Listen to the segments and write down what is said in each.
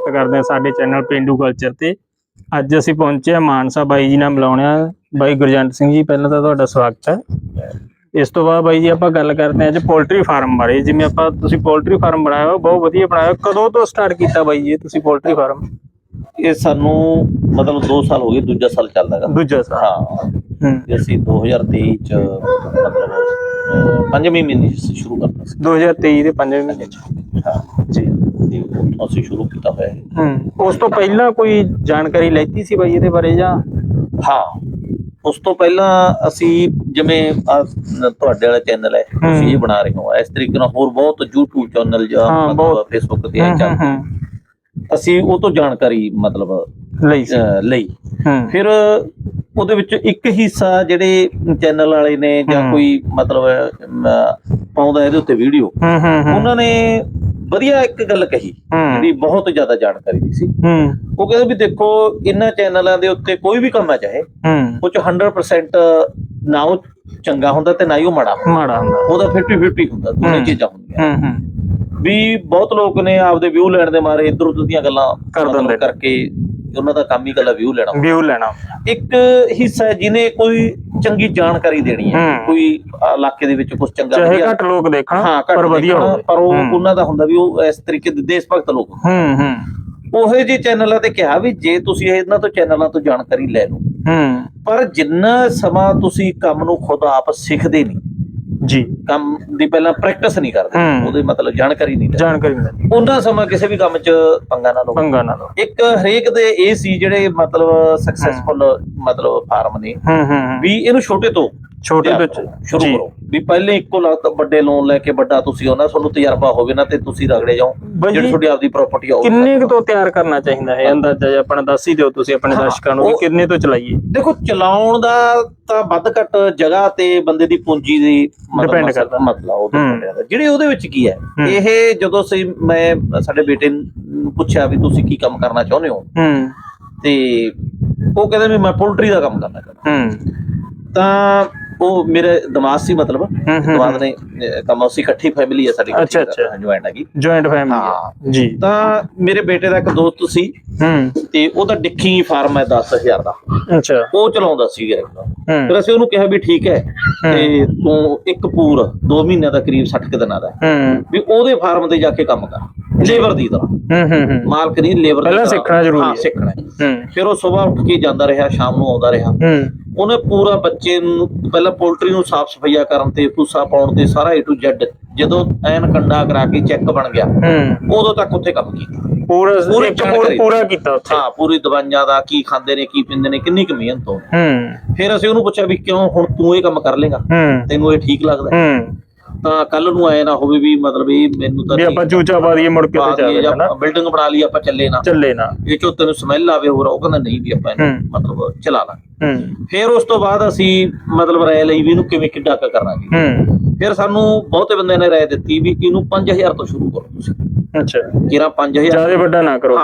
ਸਵਾਗਤ ਕਰਦੇ ਹਾਂ ਸਾਡੇ ਚੈਨਲ ਪਿੰਡੂ ਕਲਚਰ ਤੇ। ਅੱਜ ਅਸੀਂ ਪਹੁੰਚੇ ਹਾਂ ਮਾਨਸਾ ਬਾਈ ਜੀ ਨਾਲ ਮਿਲਾਉਣਿਆ ਬਾਈ ਗੁਰਜੰਟ ਸਿੰਘ ਜੀ ਪਹਿਲਾਂ ਤਾਂ ਤੁਹਾਡਾ ਸਵਾਗਤ ਹੈ। ਇਸ ਤੋਂ ਬਾਅਦ ਬਾਈ ਜੀ ਆਪਾਂ ਗੱਲ ਕਰਦੇ ਹਾਂ ਅੱਜ ਪੋਲਟਰੀ ਫਾਰਮ ਬਾਰੇ। ਜਿਵੇਂ ਆਪਾਂ ਤੁਸੀਂ ਪੋਲਟਰੀ ਫਾਰਮ ਬਣਾਇਆ ਹੋਇਆ, ਬਹੁਤ ਵਧੀਆ ਬਣਾਇਆ ਕਦੋਂ ਤੋਂ ਸਟਾਰਟ ਕੀਤਾ ਬਾਈ ਜੀ ਤੁਸੀਂ ਪੋਲਟਰੀ ਫਾਰਮ ਇਹ ਸਾਨੂੰ ਮਤਲਬ 2 ਸਾਲ ਹੋ ਗਏ ਦੂਜਾ ਸਾਲ ਚੱਲਦਾ ਗਾ ਦੂਜਾ ਸਾਲ। ਹਾਂ। ਹੂੰ। ਅਸੀਂ 2023 ਚ ਮਤਲਬ ਅਹ, ਪੰਜਵੇਂ ਮਹੀਨੇ 'ਚ ਸ਼ੁਰੂ ਕਰਤਾ ਸੀ। 2023 ਦੇ ਪੰਜਵੇਂ ਮਹੀਨੇ ਚ। ਹਾਂ। ਜੀ। ਤੇ ਉੱਥੋਂ ਅਸੀਂ ਸ਼ੁਰੂ ਕੀਤਾ ਹੋਇਆ ਹੈ ਹੂੰ। ਉਸ ਤੋਂ ਪਹਿਲਾਂ ਕੋਈ ਜਾਣਕਾਰੀ ਲੈਤੀ ਸੀ ਬਾਈ ਇਹਦੇ ਬਾਰੇ ਜਾਂ? ਹਾਂ। ਉਸ ਤੋਂ ਪਹਿਲਾਂ ਅਸੀਂ ਜਿਵੇਂ ਆਹ ਤੁਹਾਡੇ ਵਾਲਾ ਚੈਨਲ ਹੈ ਤੁਸੀਂ ਇਹ ਬਣਾ ਰਹੇ ਹੋ। ਇਸ ਤਰੀਕੇ ਨਾਲ ਹੋਰ ਬਹੁਤ YouTube ਚੈਨਲ ਜਾਂ ਹਾਂ, ਮਤਲਬ ਬਹੁਤ। Facebook ਤੇ ਹੂੰ, ਇਹ ਚੱਲ ਹੂੰ, ਹੂੰ। ਅਸੀਂ ਉਹ ਤੋਂ ਜਾਣਕਾਰੀ ਮਤਲਬ ਲਈ ਸੀ। ਅਹ, ਲਈ। ਹੂੰ। ਫਿਰ ਉਹਦੇ ਵਿੱਚ ਇੱਕ ਹਿੱਸਾ ਜਿਹੜੇ ਚੈਨਲ ਵਾਲੇ ਨੇ ਜਾਂ। ਕੋਈ ਮਤਲਬ ਪਾਉਂਦਾ ਇਹਦੇ ਉੱਤੇ ਵੀਡੀਓ ਉਹਨਾਂ ਨੇ ਵਧੀਆ ਇੱਕ ਗੱਲ ਕਹੀ। ਜਿਹੜੀ ਬਹੁਤ ਜ਼ਿਆਦਾ ਜਾਣਕਾਰੀ ਦੀ ਸੀ। ਉਹ ਕਹਿੰਦੇ ਵੀ ਦੇਖੋ ਇਹਨਾਂ ਚੈਨਲਾਂ ਦੇ ਉੱਤੇ ਕੋਈ ਵੀ ਕੰਮ ਆ ਚਾਹੇ ਉਹ ਚ 100% ਨਾ ਉਹ ਚੰਗਾ ਹੁੰਦਾ ਤੇ ਨਾ ਹੀ ਉਹ ਮਾੜਾ ਮਾੜਾ ਹੁੰਦਾ। ਉਹਦਾ 50-50 ਹੁੰਦਾ ਦੋਨੇ। ਚੀਜ਼ਾਂ ਹੁੰਦੀਆਂ। ਵੀ ਬਹੁਤ ਲੋਕ ਨੇ ਆਪਦੇ ਵਿਊ ਲੈਣ ਦੇ ਮਾਰੇ ਇੱਧਰ ਉੱਧਰ ਦੀਆਂ ਗੱਲਾਂ ਕਰ ਦਿੰਦੇ। ਕਰਕੇ ਉਹਨਾਂ ਦਾ ਕੰਮ ਹੀ ਗੱਲਾਂ ਵਿਊ ਲੈਣਾ ਵਿਊ ਲੈਣਾ ਇੱਕ ਹਿੱਸਾ ਹੈ ਜਿਹਨੇ ਕੋਈ ਚੰਗੀ ਜਾਣਕਾਰੀ ਦੇਣੀ ਹੈ। ਕੋਈ ਇਲਾਕੇ ਦੇ ਵਿੱਚ ਕੁਝ ਚੰਗਾ ਚਾਹੇ ਘੱਟ ਲੋਕ ਦੇਖਣ ਪਰ ਵਧੀਆ ਹੋਵੇ ਪਰ ਉਹ। ਉਹਨਾਂ ਦਾ ਹੁੰਦਾ ਵੀ ਉਹ ਇਸ ਤਰੀਕੇ ਦੇ ਦੇਸ਼ ਭਗਤ ਲੋਕ ਹੂੰ ਹੂੰ ਉਹੇ ਜਿਹੇ ਚੈਨਲਾਂ ਤੇ ਕਿਹਾ ਵੀ ਜੇ ਤੁਸੀਂ ਇਹਨਾਂ ਤੋਂ ਚੈਨਲਾਂ ਤੋਂ ਜਾਣਕਾਰੀ ਲੈ ਲਓ ਹੂੰ ਪਰ ਜਿੰਨਾ ਸਮਾਂ ਤੁਸੀਂ ਕੰਮ ਨੂੰ ਖੁਦ ਆਪ ਸਿੱਖਦੇ ਨਹੀਂ ਜੀ। ਕੰਮ ਦੀ ਪਹਿਲਾਂ ਪ੍ਰੈਕਟਿਸ ਨਹੀਂ ਕਰਦੇ। ਉਹਦੇ ਮਤਲਬ ਜਾਣਕਾਰੀ ਨਹੀਂ ਲੈਂਦੇ ਜਾਣਕਾਰੀ ਮਿਲਦੀ ਉਹਨਾਂ ਸਮਾਂ ਕਿਸੇ ਵੀ ਕੰਮ 'ਚ ਪੰਗਾ ਨਾ ਲਓ। ਪੰਗਾ ਨਾ ਲਓ। ਇੱਕ ਹਰੇਕ ਦੇ ਇਹ ਸੀ ਜਿਹੜੇ ਮਤਲਬ ਸਕਸੈਸਫੁਲ ਮਤਲਬ ਫਾਰਮ ਨੇ। ਹੂੰ ਹੂੰ ਹੂੰ। ਵੀ ਇਹਨੂੰ ਛੋਟੇ ਤੋਂ ਛੋਟੇ ਤੋਂ ਸ਼ੁਰੂ ਜੀ। ਕਰੋ। ਵੀ ਪਹਿਲੇ ਇੱਕੋ ਲੱਖ ਵੱਡੇ ਲੋਨ ਲੈ ਕੇ ਵੱਡਾ ਤੁਸੀਂ ਉਹਨਾਂ ਤੁਹਾਨੂੰ ਤਜਰਬਾ ਹੋਵੇ ਨਾ ਤੇ ਤੁਸੀਂ ਰਗੜੇ ਜਾਓ। ਬਾਈ ਜਿਹੜੀ ਜੀ, ਤੁਹਾਡੀ ਆਪਦੀ ਪ੍ਰਾਪਰਟੀ ਆ ਉਹ ਕਿੰਨੇ ਕੁ ਤੋਂ ਤਿਆਰ ਕਰਨਾ ਚਾਹੀਦਾ ਹੈ? ਅੰਦਾਜ਼ਾ ਜਿਹਾ ਆਪਣਾ ਦੱਸ ਹੀ ਦਿਓ ਤੁਸੀਂ ਆਪਣੇ ਹਾਂ, ਦਰਸ਼ਕਾਂ ਨੂੰ ਵੀ ਉਹ- ਕਿੰਨੇ ਤੋਂ ਚਲਾਈਏ? ਦੇਖੋ ਚਲਾਉਣ ਦਾ ਤਾਂ ਵੱਧ ਘੱਟ ਜਗ੍ਹਾ ਤੇ ਬੰਦੇ ਦੀ ਪੂੰਜੀ ਦੀ ਮਸਲਾ- ਕਰਦਾ। ਮਸਲਾ ਉਹ depend ਕਰਦਾ ਜਿਹੜੇ ਉਹਦੇ ਵਿੱਚ ਕੀ ਹੈ? ਹੂੰ। ਇਹ ਜਦੋਂ ਅਸੀਂ ਮੈਂ ਸਾਡੇ ਬੇਟੇ ਨੂੰ ਪੁੱਛਿਆ ਵੀ ਤੁਸੀਂ ਕੀ ਕੰਮ ਕਰਨਾ ਚਾਹੁੰਦੇ ਹੋ? ਹੂੰ। ਤੇ ਉਹ ਕਹਿੰਦੇ ਵੀ ਮੈਂ ਪੋਲਟਰੀ ਦਾ ਕੰਮ ਕਰਨਾ ਚਾਹੁੰਦਾ। ਹੂੰ। ਤਾਂ ਉਹ ਮੇਰੇ ਦਿਮਾਗ ਸੀ ਮਤਲਬ ਦਿਮਾਗ ਨੇ ਕੰਮ ਅਸੀਂ ਇਕੱਠੀ ਫੈਮਿਲੀ ਹੈ ਸਾਡੀ ਅੱਛਾ, ਅੱਛਾ। ਜੁਆਇੰਟ ਹੈਗੀ। ਜੁਆਇੰਟ ਫੈਮਿਲੀ ਹਾਂ। ਜੀ। ਤਾਂ ਮੇਰੇ ਬੇਟੇ ਦਾ ਇੱਕ ਦੋਸਤ ਸੀ ਹੂੰ। ਤੇ ਉਹਦਾ ਡਿੱਖੀ ਫਾਰਮ ਹੈ 10000 ਦਾ। ਅੱਛਾ। ਉਹ ਚਲਾਉਂਦਾ ਸੀ ਫਿਰ ਅਸੀਂ ਉਹਨੂੰ ਕਿਹਾ ਵੀ ਠੀਕ ਹੈ ਤੇ ਤੂੰ ਇੱਕ ਪੂਰ 2 ਮਹੀਨਿਆਂ ਦਾ ਕਰੀਬ 60 ਕੁ ਦਿਨਾਂ ਦਾ ਵੀ ਉਹਦੇ ਫਾਰਮ ਤੇ ਜਾ ਕੇ ਕੰਮ ਕਰ ਲੇਬਰ ਦੀ ਤਰ੍ਹਾਂ। ਹੂੰ ਹੂੰ ਹੂੰ। ਮਾਲਕ ਨਹੀਂ ਲੇਬਰ ਪਹਿਲਾਂ ਸਿੱਖਣਾ ਜ਼ਰੂਰੀ ਹਾਂ ਹੈ। ਸਿੱਖਣਾ ਫਿਰ ਉਹ ਸਵੇਰ ਉੱਠ ਕੇ ਜਾਂਦਾ ਰਿਹਾ ਸ਼ਾਮ ਨੂੰ ਆਉਂਦਾ ਰਿਹਾ। ਹੂੰ। ਉਹਨੇ ਪੂਰਾ ਬੱਚੇ ਨੂੰ ਪਹਿਲਾਂ ਪੋਲਟਰੀ ਨੂੰ ਸਾਫ਼ ਸਫਾਈਆ ਕਰਨ ਤੇ ਭੂਸਾ ਪਾਉਣ ਤੇ ਸਾਰਾ A to Z ਜਦੋਂ ਐਨ ਕੰਡਾ ਕਰਾ ਕੇ ਚੈੱਕ ਬਣ ਗਿਆ ਹੂੰ। ਉਦੋਂ ਤੱਕ ਉੱਥੇ ਕੰਮ ਕੀਤਾ। ਪੂਰਾ ਪੂਰੀ ਪੂਰਾ- ਕੀਤਾ ਉੱਥੇ। ਹਾਂ ਪੂਰੀ ਦਵਾਈਆਂ ਦਾ ਕੀ ਖਾਂਦੇ ਨੇ ਕੀ ਪੀਂਦੇ ਨੇ ਕਿੰਨੀ ਕੁ ਮਿਹਨਤ ਹੋ ਹੂੰ। ਫਿਰ ਅਸੀਂ ਉਹਨੂੰ ਪੁੱਛਿਆ ਵੀ ਕਿਉਂ ਹੁਣ ਤੂੰ ਇਹ ਕੰਮ ਕਰ ਲੇਗਾ? ਤੈਨੂੰ ਇਹ ਠੀਕ ਲੱਗਦਾ? ਹੈ? ਤਾਂ ਕੱਲ ਨੂੰ ਆਏ ਨਾ ਹੋਵੇ ਵੀ ਮਤਲਬ ਇਹ ਮੈਨੂੰ ਤਾਂ ਵੀ ਆਪਾਂ ਚੂਚਾ ਪਾ ਦਈਏ ਮੁੜ ਕੇ ਤੇ ਚੱਲ ਜਾਣਾ ਬਿਲਡਿੰਗ ਬਣਾ ਲਈ ਆਪਾਂ ਚੱਲੇ ਨਾ। ਚੱਲੇ ਨਾ। ਇਹ ਚੋਂ ਤੈਨੂੰ ਸਮੈਲ ਆਵੇ ਹੋਰ ਉਹ ਕਹਿੰਦਾ ਨਹੀਂ ਵੀ ਆਪਾਂ। ਮਤਲਬ ਚਲਾ ਲਾਂ ਹੂੰ ਫਿਰ ਉਸ ਤੋਂ ਬਾਅਦ ਅਸੀਂ ਮਤਲਬ ਰਾਏ ਲਈ ਵੀ ਇਹਨੂੰ ਕਿਵੇਂ ਕਿੱਡਾ ਕੁ ਕਰਨਾ ਜੀ ਹੂੰ। ਫਿਰ ਸਾਨੂੰ ਬਹੁਤੇ ਬੰਦੇ ਨੇ ਰਾਏ ਦਿੱਤੀ ਵੀ ਇਹਨੂੰ 5000 ਤੋਂ ਸ਼ੁਰੂ ਕਰੋ ਤੁਸੀਂ। ਅੱਛਾ। ਜਿਹੜਾ 5000 ਜ਼ਿਆਦਾ ਵੱਡਾ ਨਾ ਕਰੋ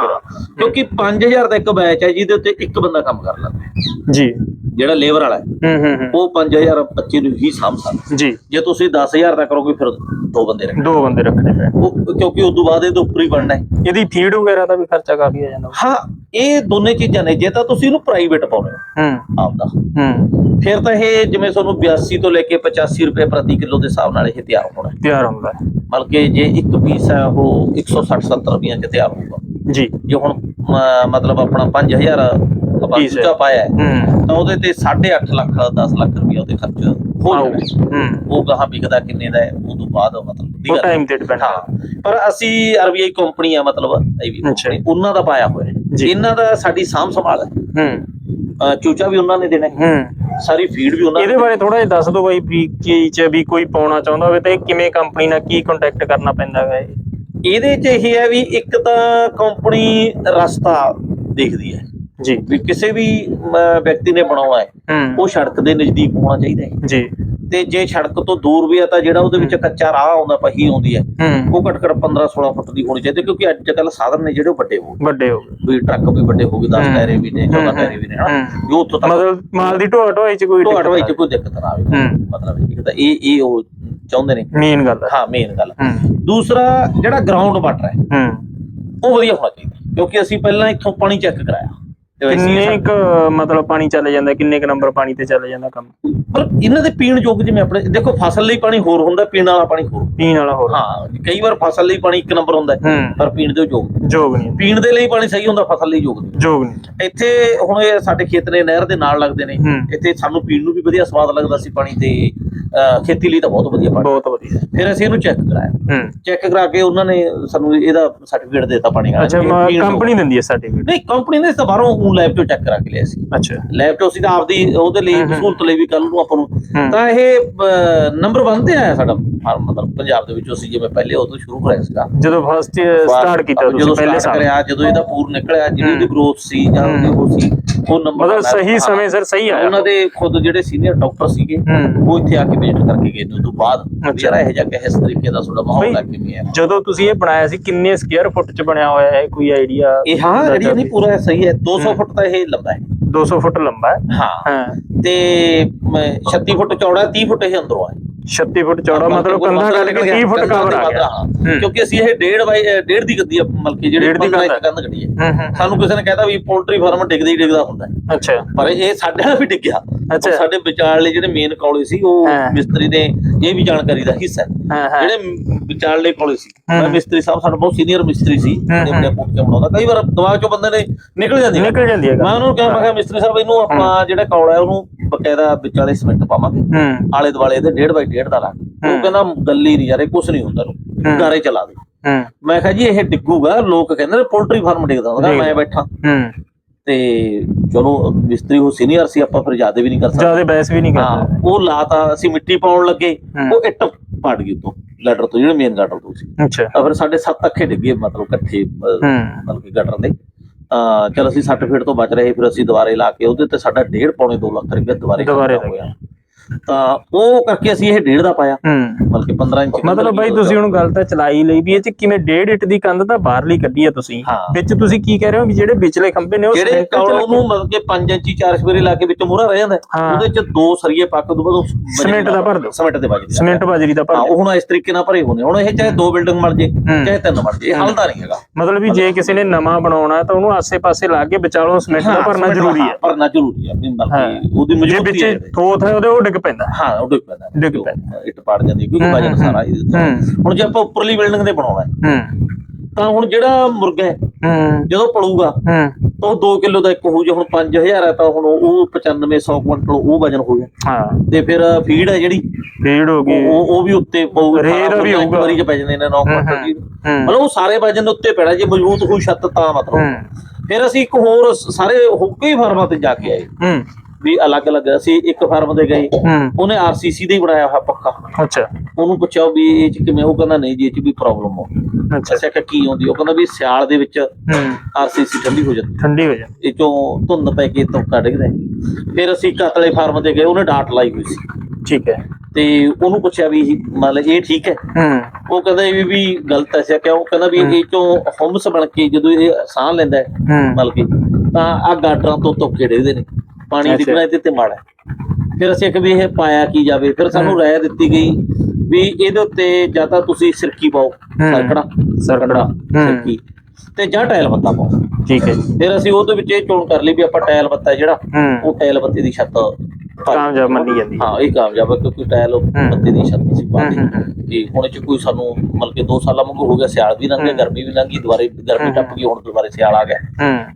ਕਿਉਂਕਿ 5000 ਦਾ ਇੱਕ ਬੈਚ ਹੈ ਜਿਹਦੇ ਉੱਤੇ ਇੱਕ ਬੰਦਾ ਕੰਮ ਕਰ ਲੈਂਦਾ। ਜੀ। ਜਿਹੜਾ ਲੇਬਰ ਵਾਲਾ ਹੈ। ਹੂੰ ਹੂੰ ਹੂੰ। ਉਹ 5000 ਬੱਚੇ ਨੂੰ ਹੀ ਸਾਂਭ ਸਕਦਾ ਜੀ। ਜੇ ਤੁਸੀਂ 10000 ਦਾ ਕਰੋਗੇ ਫਿਰ ਦੋ ਬੰਦੇ ਰੱਖੋ ਦੋ ਬੰਦੇ ਰੱਖਣੇ ਪੈ ਉਹ ਕਿਉਂਕਿ ਉਸ ਤੋਂ ਬਾਅਦ ਇਹਦੇ ਉੱਪਰ ਹੀ ਬਣਨਾ ਹੈ। ਇਹਦੀ ਫੀਡ ਵਗੈਰਾ ਦਾ ਵੀ ਖਰਚਾ ਕਾਫੀ ਆ ਜਾਂਦਾ। ਹਾਂ ਇਹ ਦੋਨੇ ਚੀਜ਼ਾਂ ਨੇ ਜੇ ਤਾਂ ਤੁਸੀਂ ਇਹਨੂੰ ਪ੍ਰਾਈਵੇਟ ਪਾਉਣੇ ਹੋ ਆਪਦਾ ਹੂੰ ਫਿਰ ਤਾਂ ਇਹ ਜਿਵੇਂ ਤੁਹਾਨੂੰ 82 ਤੋਂ ਲੈ ਕੇ 85 ਰੁਪਏ ਪ੍ਰਤੀ ਕਿਲੋ ਦੇ ਹਿਸਾਬ ਨਾਲ ਇਹ ਤਿਆਰ ਹੋਣਾ ਹੈ। ਤਿਆਰ ਹੁੰਦਾ ਹੈ। ਬਲਕਿ ਜੇ ਇੱਕ ਪੀਸ ਹੈ ਉਹ 160 70 ਰੁਪਈਆਂ 'ਚ ਤਿਆਰ ਹੋਊਗਾ ਜੀ ਜੇ ਹੁਣ ਮਤਲਬ ਆਪਣਾ 5000 ਆਪਾਂ। ਦੂਜਾ ਪਾਇਆ ਤਾਂ ਉਹਦੇ ਤੇ 8.5 ਲੱਖ 10 ਲੱਖ ਰੁਪਈਆ ਉਹਦੇ ਖਰਚ ਹੋ ਆਓ। ਜਾਣਾ ਹੈ। ਹੂੰ ਉਹ ਗਾਹਾਂ ਵਿਕਦਾ ਕਿੰਨੇ ਦਾ ਹੈ ਉਹ ਤੋਂ ਬਾਅਦ ਮਤਲਬ ਦੀ ਉਹ ਗੱਲ। ਟਾਈਮ ਤੇ ਡਿਪੈਂਡ ਹਾਂ ਪਰ ਅਸੀਂ ਆਰਬੀਆਈ ਕੰਪਨੀ ਆ ਮਤਲਬ ਉਹਨਾਂ ਦਾ ਪਾਇਆ ਹੋਇਆ। ਇਹਨਾਂ ਦਾ ਸਾਡੀ ਸਾਂਭ ਸੰਭਾਲ ਹੈ। ਹੂੰ। ਚੂਚਾ ਵੀ ਉਹਨਾਂ ਨੇ ਦੇਣਾ ਹੈ। ਸਾਰੀ ਫੀਡ ਵੀ ਉਹਨਾਂ ਇਹਦੇ ਬਾਰੇ ਥੋੜਾ ਜਿਹਾ ਦੱਸ ਦਿਓ ਬਾਈ ਵੀ ਕੀ ਚ ਵੀ ਕੋਈ ਪਾਉਣਾ ਚਾਹੁੰਦਾ ਹੋਵੇ ਤਾਂ ਇਹ ਕਿਵੇਂ ਕੰਪਨੀ ਨਾਲ ਕੀ ਕੰਟੈਕਟ ਕਰਨਾ ਪੈਂਦਾ ਹੈ ਇਹ? ਇਹਦੇ 'ਚ ਇਹ ਹੈ ਵੀ ਇੱਕ ਤਾਂ ਕੰਪਨੀ ਰਸਤਾ ਦੇਖਦੀ ਹੈ। ਜੀ। ਵੀ ਕਿਸੇ ਵੀ ਵਿਅਕਤੀ ਨੇ ਬਣਾਉਣਾ ਹੈ। ਹੂੰ। ਉਹ ਸੜਕ ਦੇ ਨਜ਼ਦੀਕ ਹੋਣਾ ਚਾਹੀਦਾ ਹੈ। ਜੀ। ਤੇ ਜੇ ਸੜਕ ਤੋਂ ਦੂਰ ਵੀ ਆ ਤਾਂ ਜਿਹੜਾ ਉਹਦੇ ਵਿੱਚ ਕੱਚਾ ਰਾਹ ਆਉਂਦਾ ਪਹੀ ਆਉਂਦੀ ਹੈ। ਉਹ ਘੱਟ ਘੱਟ 15 16 ਫੁੱਟ ਦੀ ਹੋਣੀ ਚਾਹੀਦੀ ਕਿਉਂਕਿ ਅੱਜ ਕੱਲ ਸਾਧਨ ਨੇ ਜਿਹੜੇ ਵੱਡੇ ਹੋ ਵੱਡੇ ਹੋ ਵੀ ਟਰੱਕ ਵੀ ਵੱਡੇ ਹੋ ਗਏ 10 ਹੂੰ। ਟਾਇਰੇ ਵੀ ਨੇ 14 ਹੂੰ, ਟਾਇਰੇ ਵੀ ਨੇ ਹਨਾ? ਹੂੰ। ਜੋ ਉੱਥੋਂ ਤੱਕ ਮਤਲਬ ਮਾਲ ਦੀ ਢੋਆ ਢੋਆਈ ਚ ਕੋਈ ਢੋਆ ਢਵਾਈ ਚ ਕੋਈ ਦਿੱਕਤ ਨਾ ਆਵੇ ਮਤਲਬ ਇੱਕ ਤਾਂ ਇਹ ਇਹ ਉਹ ਚਾਹੁੰਦੇ ਨੇ। ਮੇਨ ਗੱਲ ਹੈ ਮੇਨ ਗੱਲ ਦੂਸਰਾ ਜਿਹੜਾ ਗਰਾਊਂਡ ਵਾਟਰ ਹੈ ਉਹ ਵਧੀਆ ਹੋਣਾ ਚਾਹੀਦਾ ਕਿਉਂਕਿ ਅਸੀਂ ਪਹਿਲਾਂ ਇੱਥੋਂ ਪਾਣੀ ਚੈੱਕ ਕਰਾਇਆ। ਕਿੰਨੇ ਕ ਮਤਲਬ ਪਾਣੀ ਚੱਲ ਜਾਂਦਾ ਕਿੰਨੇ ਕ ਨੰਬਰ ਪਾਣੀ ਤੇ ਚੱਲ ਜਾਂਦਾ ਕੰਮ? ਪਰ ਇਹਨਾਂ ਦੇ ਪੀਣ ਯੋਗ ਜਿਵੇਂ ਆਪਣੇ ਦੇਖੋ ਫਸਲ ਲਈ ਪਾਣੀ ਹੋਰ ਹੁੰਦਾ ਪੀਣ ਵਾਲਾ ਪਾਣੀ ਹੋਰ। ਪੀਣ ਵਾਲਾ ਹੋਰ। ਹਾਂ ਕਈ ਵਾਰ ਫਸਲ ਲਈ ਪਾਣੀ ਇੱਕ ਨੰਬਰ ਹੁੰਦਾ ਪਰ ਪੀਣ ਦੇ ਯੋਗ। ਜੋਗ ਨਹੀਂ। ਪੀਣ ਦੇ ਲਈ ਪਾਣੀ ਸਹੀ ਹੁੰਦਾ ਫਸਲ ਲਈ ਯੋਗ ਨਹੀਂ। ਜੋਗ ਨਹੀਂ। ਇੱਥੇ ਹੁਣ ਇਹ ਸਾਡੇ ਖੇਤ ਨੇ ਨਹਿਰ ਦੇ ਨਾਲ ਲੱਗਦੇ ਨੇ। ਇੱਥੇ ਸਾਨੂੰ ਪੀਣ ਨੂੰ ਵੀ ਵਧੀਆ ਸਵਾਦ ਲੱਗਦਾ ਸੀ ਪਾਣੀ ਤੇ ਖੇਤੀ ਲਈ ਤਾਂ ਬਹੁਤ ਵਧੀਆ ਪਾਣੀ। ਬਹੁਤ ਵਧੀਆ। ਫਿਰ ਅਸੀਂ ਇਹਨੂੰ ਚੈੱਕ ਕਰਾਇਆ। ਚੈੱਕ ਕਰਾ ਕੇ ਉਹਨਾਂ ਨੇ ਸਾਨੂੰ ਇਹਦਾ ਸਰਟੀਫਿਕੇਟ ਦਿੱਤਾ ਪਾਣੀ ਦਾ ਅੱਛਾ ਯੋਗ। ਕੰਪਨੀ ਦਿੰਦੀ ਹੈ ਸਰਟੀਫਿਕੇਟ ਨਹੀਂ ਕੰਪਨੀ ਨੇ ਇਸ ਤਾਂ ਬਾਹਰੋਂ ਲੈਬ ਤੋਂ ਚੈੱਕ ਕਰਾ ਕੇ ਲਿਆ ਸੀ। ਅੱਛਾ। ਲੈਬ ਤੋਂ ਅਸੀਂ ਤਾਂ ਆਪਦੀ ਉਹਦੇ ਲਈ। ਸਹੂਲਤ ਲਈ ਵੀ ਕੱਲ ਨੂੰ ਆਪਾਂ ਨੂੰ। ਤਾਂ ਇਹ ਨੰਬਰ ਬੰਦੇ ਆਇਆ ਸਾਡਾ ਫਾਰਮ ਮਤਲਬ ਪੰਜਾਬ ਦੇ ਵਿੱਚ ਅਸੀਂ ਜਿਵੇਂ ਪਹਿਲੇ ਉਦੋਂ ਸ਼ੁਰੂ ਕਰਾਇਆ ਸੀਗਾ। ਜਦੋਂ ਫਸਟ ਸਟਾਰਟ ਕੀਤਾ ਤੁਸੀਂ ਪਹਿਲੇ ਸਾਲ। ਕਰਿਆ ਜਦੋਂ ਇਹਦਾ ਪੂਰ ਨਿਕਲਿਆ ਜਿਹੜੀ। ਗਰੋਥ ਸੀ ਜਾਂ ਉਹਦੀ ਉਹ ਸੀ ਉਹ ਨੰਬਰ ਮਤਲਬ ਸਹੀ ਸਮੇਂ ਸਿਰ ਸਹੀ ਆਇਆ। ਉਹਨਾਂ ਦੇ ਖੁਦ ਜਿਹੜੇ ਸੀਨੀਅਰ ਡਾਕਟਰ ਸੀਗੇ ਉਹ ਇੱਥੇ ਆ ਕੇ ਵਿਜ਼ਿਟ ਕਰਕੇ ਗਏ ਤੋਂ ਬਾਅਦ। ਜਿਹੜਾ ਇਹ ਜਾ ਕੇ ਇਸ ਤਰੀਕੇ ਦਾ ਤੁਹਾਡਾ ਮਾਹੌਲ ਲੱਗ ਹੈ ਜਦੋਂ ਤੁਸੀਂ ਇਹ ਬਣਾਇਆ ਸੀ ਕਿੰਨੇ ਸਕੁਅਰ ਫੁੱਟ ਚ ਬਣਿਆ ਹੋਇਆ ਹੈ ਕੋਈ ਆਈਡੀਆ ਇਹ ਹਾਂ ਏਰੀਆ ਨਹੀਂ ਪੂਰਾ ਸਹੀ ਹੈ। 200 ਹਮ। ਫੁੱਟ ਤਾਂ ਇਹ ਲੰਬਾ ਹੈ। 200 ਫੁੱਟ ਲੰਬਾ ਹੈ? ਹਾਂ। ਤੇ ਮ, 36 ਫੁੱਟ ਚੌੜਾ ਹੈ, 30 ਫੁੱਟ ਇਹ ਅੰਦਰੋਂ ਹੈ 36 ਫੁੱਟ ਚੌੜਾ ਮਤਲਬ ਕੰਧਾ ਕੱਢ ਕੇ 30 ਫੁੱਟ ਕਵਰ ਆ ਗਿਆ। ਕਿਉਂਕਿ ਅਸੀਂ ਇਹ ਡੇਢ ਬਾਈ ਅ, ਡੇਢ ਦੀ ਗੱਦੀ ਆ ਮਲਕੀ ਜਿਹੜੀ 15 ਕੰਧ ਕੱਢੀ ਹੈ। ਸਾਨੂੰ ਕਿਸੇ ਨੇ ਕਹਿਤਾ ਵੀ ਪੋਲਟਰੀ ਫਾਰਮ ਡਿੱਗਦਾ ਹੀ ਡਿੱਗਦਾ ਹੁੰਦਾ। ਅੱਛਾ। ਪਰ ਇਹ ਸਾਡੇ ਨਾਲ ਵੀ ਡਿੱਗਿਆ। ਅੱਛਾ। ਸਾਡੇ ਵਿਚਾਰਲੇ ਜਿਹੜੇ ਮੇਨ ਕਾਲਜ ਸੀ ਉਹ। ਮਿਸਤਰੀ ਨੇ ਇਹ ਵੀ ਜਾਣਕਾਰੀ ਦਾ ਹਿੱਸਾ ਹੈ। ਜਿਹੜੇ ਵਿਚਾਰਲੇ ਕਾਲਜ ਸੀ। ਮੈਂ ਮਿਸਤਰੀ ਸਾਹਿਬ ਸਾਡਾ ਬਹੁਤ ਸੀਨੀਅਰ ਮਿਸਤਰੀ ਸੀ। ਜਿਹੜੇ ਹੂੰ। ਬੜੇ ਕੋਠੀਆਂ ਬਣਾਉਂਦਾ। ਕਈ ਵਾਰ ਦਿਮਾਗ ਚੋਂ ਬੰਦੇ ਨੇ ਨਿਕਲ ਜਾਂਦੀ ਨਿਕਲ ਜਾਂਦੀ ਹੈ ਮੈਂ ਉਹਨੂੰ ਕਿਹਾ ਮੈਂ ਕਿਹਾ ਮਿਸਤਰੀ ਸਾਹਿਬ ਇਹਨੂੰ ਆਪਾਂ ਜਿਹੜਾ ਕੌਲਾ ਹੈ ਉਹਨੂੰ ਬਕਾਇਦਾ ਵਿਚਾਲੇ ਸਿਮੈਂਟ ਪਾਵਾਂਗੇ। ਹੂੰ। ਆਲੇ ਦੁਆਲੇ ਦੇ 1.5 ਬਾਈ 1.5 ਦਾ ਲਾ ਉਹ। ਕਹਿੰਦਾ ਗੱਲ ਨਹੀਂ ਯਾਰ ਇਹ ਕੁਛ ਨਹੀਂ ਹੁੰਦਾ। ਨੂੰ ਗਾਰੇ ਚਲਾ ਦੇ। ਹੂੰ। ਮੈਂ ਕਿਹਾ ਜੀ ਇਹ ਡਿੱਗੂਗਾ। ਲੋਕ ਕਹਿੰਦੇ ਨੇ ਪੋਲਟਰੀ ਫਾਰਮ ਡਿੱਗਦਾ ਹੁੰਦਾ ਮੈਂ। ਬੈਠਾ। ਹੂੰ। ਤੇ ਚਲੋ ਮਿਸਤਰੀ ਉਹ ਸੀਨੀਅਰ ਸੀ ਆਪਾਂ ਫਿਰ ਜ਼ਿਆਦਾ ਵੀ ਨਹੀਂ ਕਰ ਸਕਦੇ। ਜ਼ਿਆਦਾ ਬਹਿਸ ਵੀ ਨਹੀਂ ਕਰਦਾ। ਉਹ ਲਾਤਾ ਅਸੀਂ ਮਿੱਟੀ ਪਾਉਣ ਲੱਗੇ। ਉਹ ਇੱਟ ਪੜ ਗਈ ਤੋਂ ਲੈਟਰ ਤੋਂ ਜਿਹੜੇ ਮੇਨ ਗਾਟਰ ਤੋਂ ਸੀ। ਅੱਛਾ। ਫਿਰ ਸਾਡੇ ਸੱਤ ਅੱਖੇ ਡਿੱਗੇ ਮਤਲਬ ਇਕੱਠੇ ਮਤਲਬ ਕਿ ਗਟਰ ਦੇ। ਚਲ ਅਸੀਂ 60 ਫੀਟ ਤੋਂ ਬਚ ਰਹੇ ਫਿਰ ਅਸੀਂ ਦੁਬਾਰੇ ਲਾ ਕੇ ਉਹਦੇ ਤੇ ਸਾਡਾ 1.5 ਪੌਣੇ 2 ਲੱਖ ਰੁਪਏ ਦੁਬਾਰੇ ਦੁਬਾਰੇ ਹੋਇਆ। ਤਾਂ ਉਹ ਕਰਕੇ ਅਸੀਂ ਇਹ 1.5 ਦਾ ਪਾਇਆ। ਹੂੰ। ਬਲਕਿ 15 ਇੰਚ ਮਤਲਬ ਬਾਈ ਤੁਸੀਂ ਹੁਣ ਗੱਲ ਤਾਂ ਚਲਾਈ ਲਈ ਵੀ ਇਹ ਚ ਕਿਵੇਂ ਡੇਢ ਇੱਟ ਦੀ ਕੰਧ ਤਾਂ ਬਾਹਰਲੀ ਕੱਢੀ ਆ ਤੁਸੀਂ। ਵਿੱਚ ਤੁਸੀਂ ਕੀ ਕਹਿ ਰਹੇ ਹੋ ਵੀ ਜਿਹੜੇ ਵਿਚਲੇ ਖੰਭੇ ਨੇ ਉਹ ਜਿਹੜੇ ਕੌਲ? ਉਹਨੂੰ ਮਤਲਬ ਕਿ 5 ਇੰਚੀ ਚਾਰ ਸਵੇਰੇ ਲਾ ਕੇ ਵਿੱਚ ਮੂਹਰਾ ਰਹਿ ਜਾਂਦਾ। ਉਹਦੇ ਚ ਦੋ ਸਰੀਏ ਪੱਕ ਤੋਂ ਬਾਅਦ ਸੀਮੈਂਟ ਦਾ ਭਰ ਦਿਓ। ਸੀਮੈਂਟ ਦੇ ਵੱਜਦੇ ਸੀਮੈਂਟ ਬਾਜਰੀ ਦਾ ਭਰ ਉਹ ਹੁਣ ਇਸ ਤਰੀਕੇ ਨਾਲ ਭਰੇ ਹੋਣੇ। ਹੁਣ ਇਹ ਚਾਹੇ ਦੋ ਬਿਲਡਿੰਗ ਬਣ ਜੇ। ਚਾਹੇ ਤਿੰਨ ਬਣ ਜੇ ਹਲਦਾ ਨਹੀਂ ਹੈਗਾ। ਮਤਲਬ ਵੀ ਜੇ ਕਿਸੇ ਨੇ ਨਵਾਂ ਬਣਾਉਣਾ ਤਾਂ ਉਹਨੂੰ ਆਸੇ-ਪਾਸੇ ਲਾ ਕੇ ਵਿਚਾਲੋਂ ਸੀਮੈਂਟ ਦਾ ਭਰਨਾ ਜ਼ਰੂਰੀ ਹਾਂ, ਭਰਨਾ ਜ਼ਰੂਰੀ ਹੈ। ਉਹਦੀ ਜੇ ਮਜ਼ਬੂਤੀ ਹੈ ਵਿੱਚ ਥੋਥ ਹੈ ਉਹਦੇ ਉਹ ਡਿੱਗ ਪੈਂਦਾ ਹਾਂ ਉਹ ਡਿੱਗ ਪੈਂਦਾ ਡਿੱਗ? ਪੈਂਦਾ। ਇੱਟ ਪਾੜ ਜਾਂਦੀ ਕਿਉਂਕਿ ਵਜਨ ਸਾਰਾ ਇਹਦੇ ਹੁਣ ਜੇ ਆਪਾਂ ਉੱਪਰਲੀ ਬਿਲਡਿੰਗ ਦੇ ਬਣਾਉਣਾ ਹੈ ਤਾਂ ਹੁਣ ਜਿਹੜਾ ਮੁਰਗਾ ਹੈ ਜਦੋਂ ਪਲੂਗਾ ਤਾਂ ਉਹ 2 ਕਿਲੋ ਦਾ ਇੱਕ ਹੋ ਜਾ ਹੁਣ 5000 ਹੈ ਤਾਂ ਹੁਣ ਉਹ 95 100 ਕੁਇੰਟਲ ਉਹ ਵਜਨ ਹੋ ਗਿਆ ਹਾਂ ਤੇ ਫਿਰ ਫੀਡ ਹੈ ਜਿਹੜੀ ਫੀਡ ਹੋ ਗਈ ਉਹ ਉਹ ਵੀ ਉੱਤੇ ਪਊ ਰੇਹ ਦਾ ਵੀ ਹੋਊਗਾ। ਵਾਰੀ ਚ ਪੈ ਜਾਂਦੇ ਨੇ 9 ਕੁਇੰਟਲ ਹੂੰ ਮਤਲਬ ਉਹ ਸਾਰੇ ਵਜਨ ਦੇ ਉੱਤੇ ਪੈਣਾ ਜੇ ਮਜ਼ਬੂਤ ਹੋਈ ਛੱਤ ਤਾਂ ਮਤਲਬ ਫਿਰ ਅਸੀਂ ਇੱਕ ਹੋਰ ਸਾਰੇ ਹੁੱਕੇ ਫਾਰਮਾਂ ਤੇ ਜਾ ਕੇ ਆਏ ਹੂੰ ਵੀ ਅਲੱਗ-ਅਲੱਗ ਅਸੀਂ ਇੱਕ ਫਾਰਮ ਤੇ ਗਏ। ਉਹਨੇ ਆਰਸੀਸੀ ਦਾ ਹੀ ਬਣਾਇਆ ਹੋਇਆ ਪੱਖਾ। ਅੱਛਾ। ਉਹਨੂੰ ਪੁੱਛਿਆ ਵੀ ਇਹ ਚ ਕਿਵੇਂ ਉਹ ਕਹਿੰਦਾ ਨਹੀਂ ਜੀ ਇਹ ਚ ਵੀ ਪ੍ਰੋਬਲਮ ਹੋ ਅੱਛਾ। ਕਿ ਕੀ ਆਉਂਦੀ ਉਹ ਕਹਿੰਦਾ ਵੀ ਸਿਆਲ ਦੇ ਵਿੱਚ ਆਰਸੀਸੀ ਠੰਡੀ ਹੋ ਜਾਂਦੀ। ਠੰਡੀ ਹੋ ਜਾਂਦੀ। ਇਹ ਚੋਂ ਧੁੰਦ ਪੈ ਕੇ ਧੋਕਾ ਡਿੱਗਦਾ। ਫਿਰ ਅਸੀਂ ਕਾਤਲੇ ਫਾਰਮ ਤੇ ਗਏ ਉਹਨੇ ਡਾਟ ਲਾਈ ਹੋਈ ਸੀ। ਠੀਕ ਹੈ। ਤੇ ਉਹਨੂੰ ਪੁੱਛਿਆ ਵੀ ਮਤਲਬ ਇਹ ਠੀਕ ਹੈ। ਉਹ ਕਹਿੰਦਾ ਇਹ ਵੀ ਗਲਤ ਹੈ ਕਿਉਂ ਕਹਿੰਦਾ ਵੀ ਇਹ ਚੋਂ ਹਮਸ ਬਣ ਕੇ ਜਦੋਂ ਇਹ ਸਾਹ ਲੈਂਦਾ ਹੈ ਮਤਲਬ ਕਿ ਤਾਂ ਆ ਗਾਡਰਾਂ ਤੋਂ ਧੋਕੇ ਡਿੱਗਦੇ ਨੇ। ਪਾਣੀ ਅੱਛਾ। ਡਿੱਗਣਾ ਇਹਦੇ ਤੇ ਮਾੜਾ ਹੈ। ਫਿਰ ਅਸੀਂ ਇੱਕ ਵੀ ਇਹ ਪਾਇਆ ਕੀ ਜਾਵੇ ਫਿਰ ਸਾਨੂੰ ਰਾਏ ਦਿੱਤੀ ਗਈ ਵੀ ਇਹਦੇ ਉੱਤੇ ਜਾਂ ਤਾਂ ਤੁਸੀਂ ਸਿਰਕੀ ਪਾਓ ਹੂੰ। ਸਰਕੜਾ ਸਰਕੜਾ। ਹੂੰ। ਸਿਰਕੀ ਤੇ ਜਾਂ ਟਾਇਲ ਬੱਤਾ ਪਾਓ ਠੀਕ ਹੈ ਜੀ ਫਿਰ ਅਸੀਂ ਉਹਦੇ ਵਿੱਚ ਇਹ ਚੋਣ ਕਰ ਲਈ ਵੀ ਆਪਾਂ ਟਾਇਲ ਬੱਤਾ ਜਿਹੜਾ ਹੂੰ ਉਹ ਟਾਇਲ ਬੱਤੇ ਦੀ ਛੱਤ ਕਾਮਯਾਬ ਮੰਨੀ ਜਾਂਦੀ ਹੈ। ਇਹ ਕਾਮਯਾਬ ਹੈ ਕਿਉਂਕਿ ਟਾਇਲ ਬੱਤੇ ਦੀ ਛੱਤ ਅਸੀਂ ਪਾ ਲਈ ਹੂੰ, ਹੂੰ, ਕਿ ਹੁਣ ਚ ਕੋਈ ਸਾਨੂੰ ਮਤਲਬ ਕਿ 2 ਸਾਲਾਂ ਵਾਂਗੂ ਹੋ ਗਿਆ ਸਿਆਲ ਵੀ ਲੰਘ ਗਿਆ। ਗਰਮੀ ਵੀ ਲੰਘ ਗਈ ਦੁਬਾਰੇ ਗਰਮੀ ਟੱਪ ਗਈ ਹੁਣ ਦੁਬਾਰੇ ਸਿਆਲ ਆ ਗਿਆ।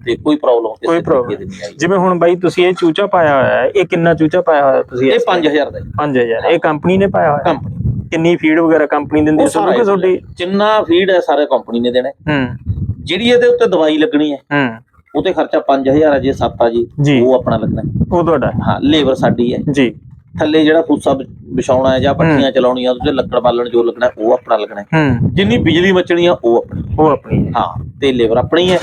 ਤੇ ਕੋਈ ਪ੍ਰੋਬਲਮ ਕਿਸੇ ਕੋਈ ਤਰੀਕੇ ਪ੍ਰੋਬਲਮ ਦੀ ਨਹੀਂ ਆਈ। ਜਿਵੇਂ ਹੁਣ ਬਾਈ ਤੁਸੀਂ ਇਹ ਚੂਚਾ ਪਾਇਆ ਹੋਇਆ ਹੈ ਇਹ ਕਿੰਨਾ ਚੂਚਾ ਪਾਇਆ ਹੋਇਆ ਤੁਸੀਂ ਇਹ 5000 ਦਾ ਜੀ। 5000 ਇਹ ਕੰਪਨੀ ਨੇ ਪਾਇਆ ਹੋਇਆ? ਕੰਪਨੀ ਕਿੰਨੀ ਫੀਡ ਵਗੈਰਾ ਕੰਪਨੀ ਦਿੰਦੀ ਹੈ? ਤੁਹਾਨੂੰ ਤੁਹਾਡੀ? ਜਿੰਨਾ ਫੀਡ ਹੈ ਸਾਰੇ ਕੰਪਨੀ ਨੇ ਦੇਣਾ ਜਿਹੜੀ ਇਹਦੇ ਉੱਤੇ ਦਵਾਈ ਲੱਗਣੀ ਹੈ ਹੂੰ। ਉਹ ਤੇ ਖਰਚਾ 5000 ਹੈ ਜੇ 7 ਆ ਜੀ। ਉਹ ਆਪਣਾ ਲੱਗਣਾ। ਉਹ ਤੁਹਾਡਾ ਹਾਂ ਲੇਬਰ ਸਾਡੀ ਹੈ ਜੀ ਥੱਲੇ ਜਿਹੜਾ ਵਿ- ਵਿਛਾਉਣਾ ਹੈ ਜਾਂ ਪੱਟੀਆਂ ਚਲਾਉਣੀਆਂ ਉਹਦੇ ਲੱਕੜ ਬਾਲਣ ਜੋ ਲੱਗਣਾ ਉਹ ਆਪਣਾ ਲੱਗਣਾ ਹੈ। ਜਿੰਨੀ ਬਿਜਲੀ ਮਚਣੀ ਆ ਉਹ ਆਪਣੀ ਉਹ ਆਪਣੀ ਹੈ। ਹਾਂ ਤੇ ਲੇਬਰ ਆਪਣੀ ਹੈ।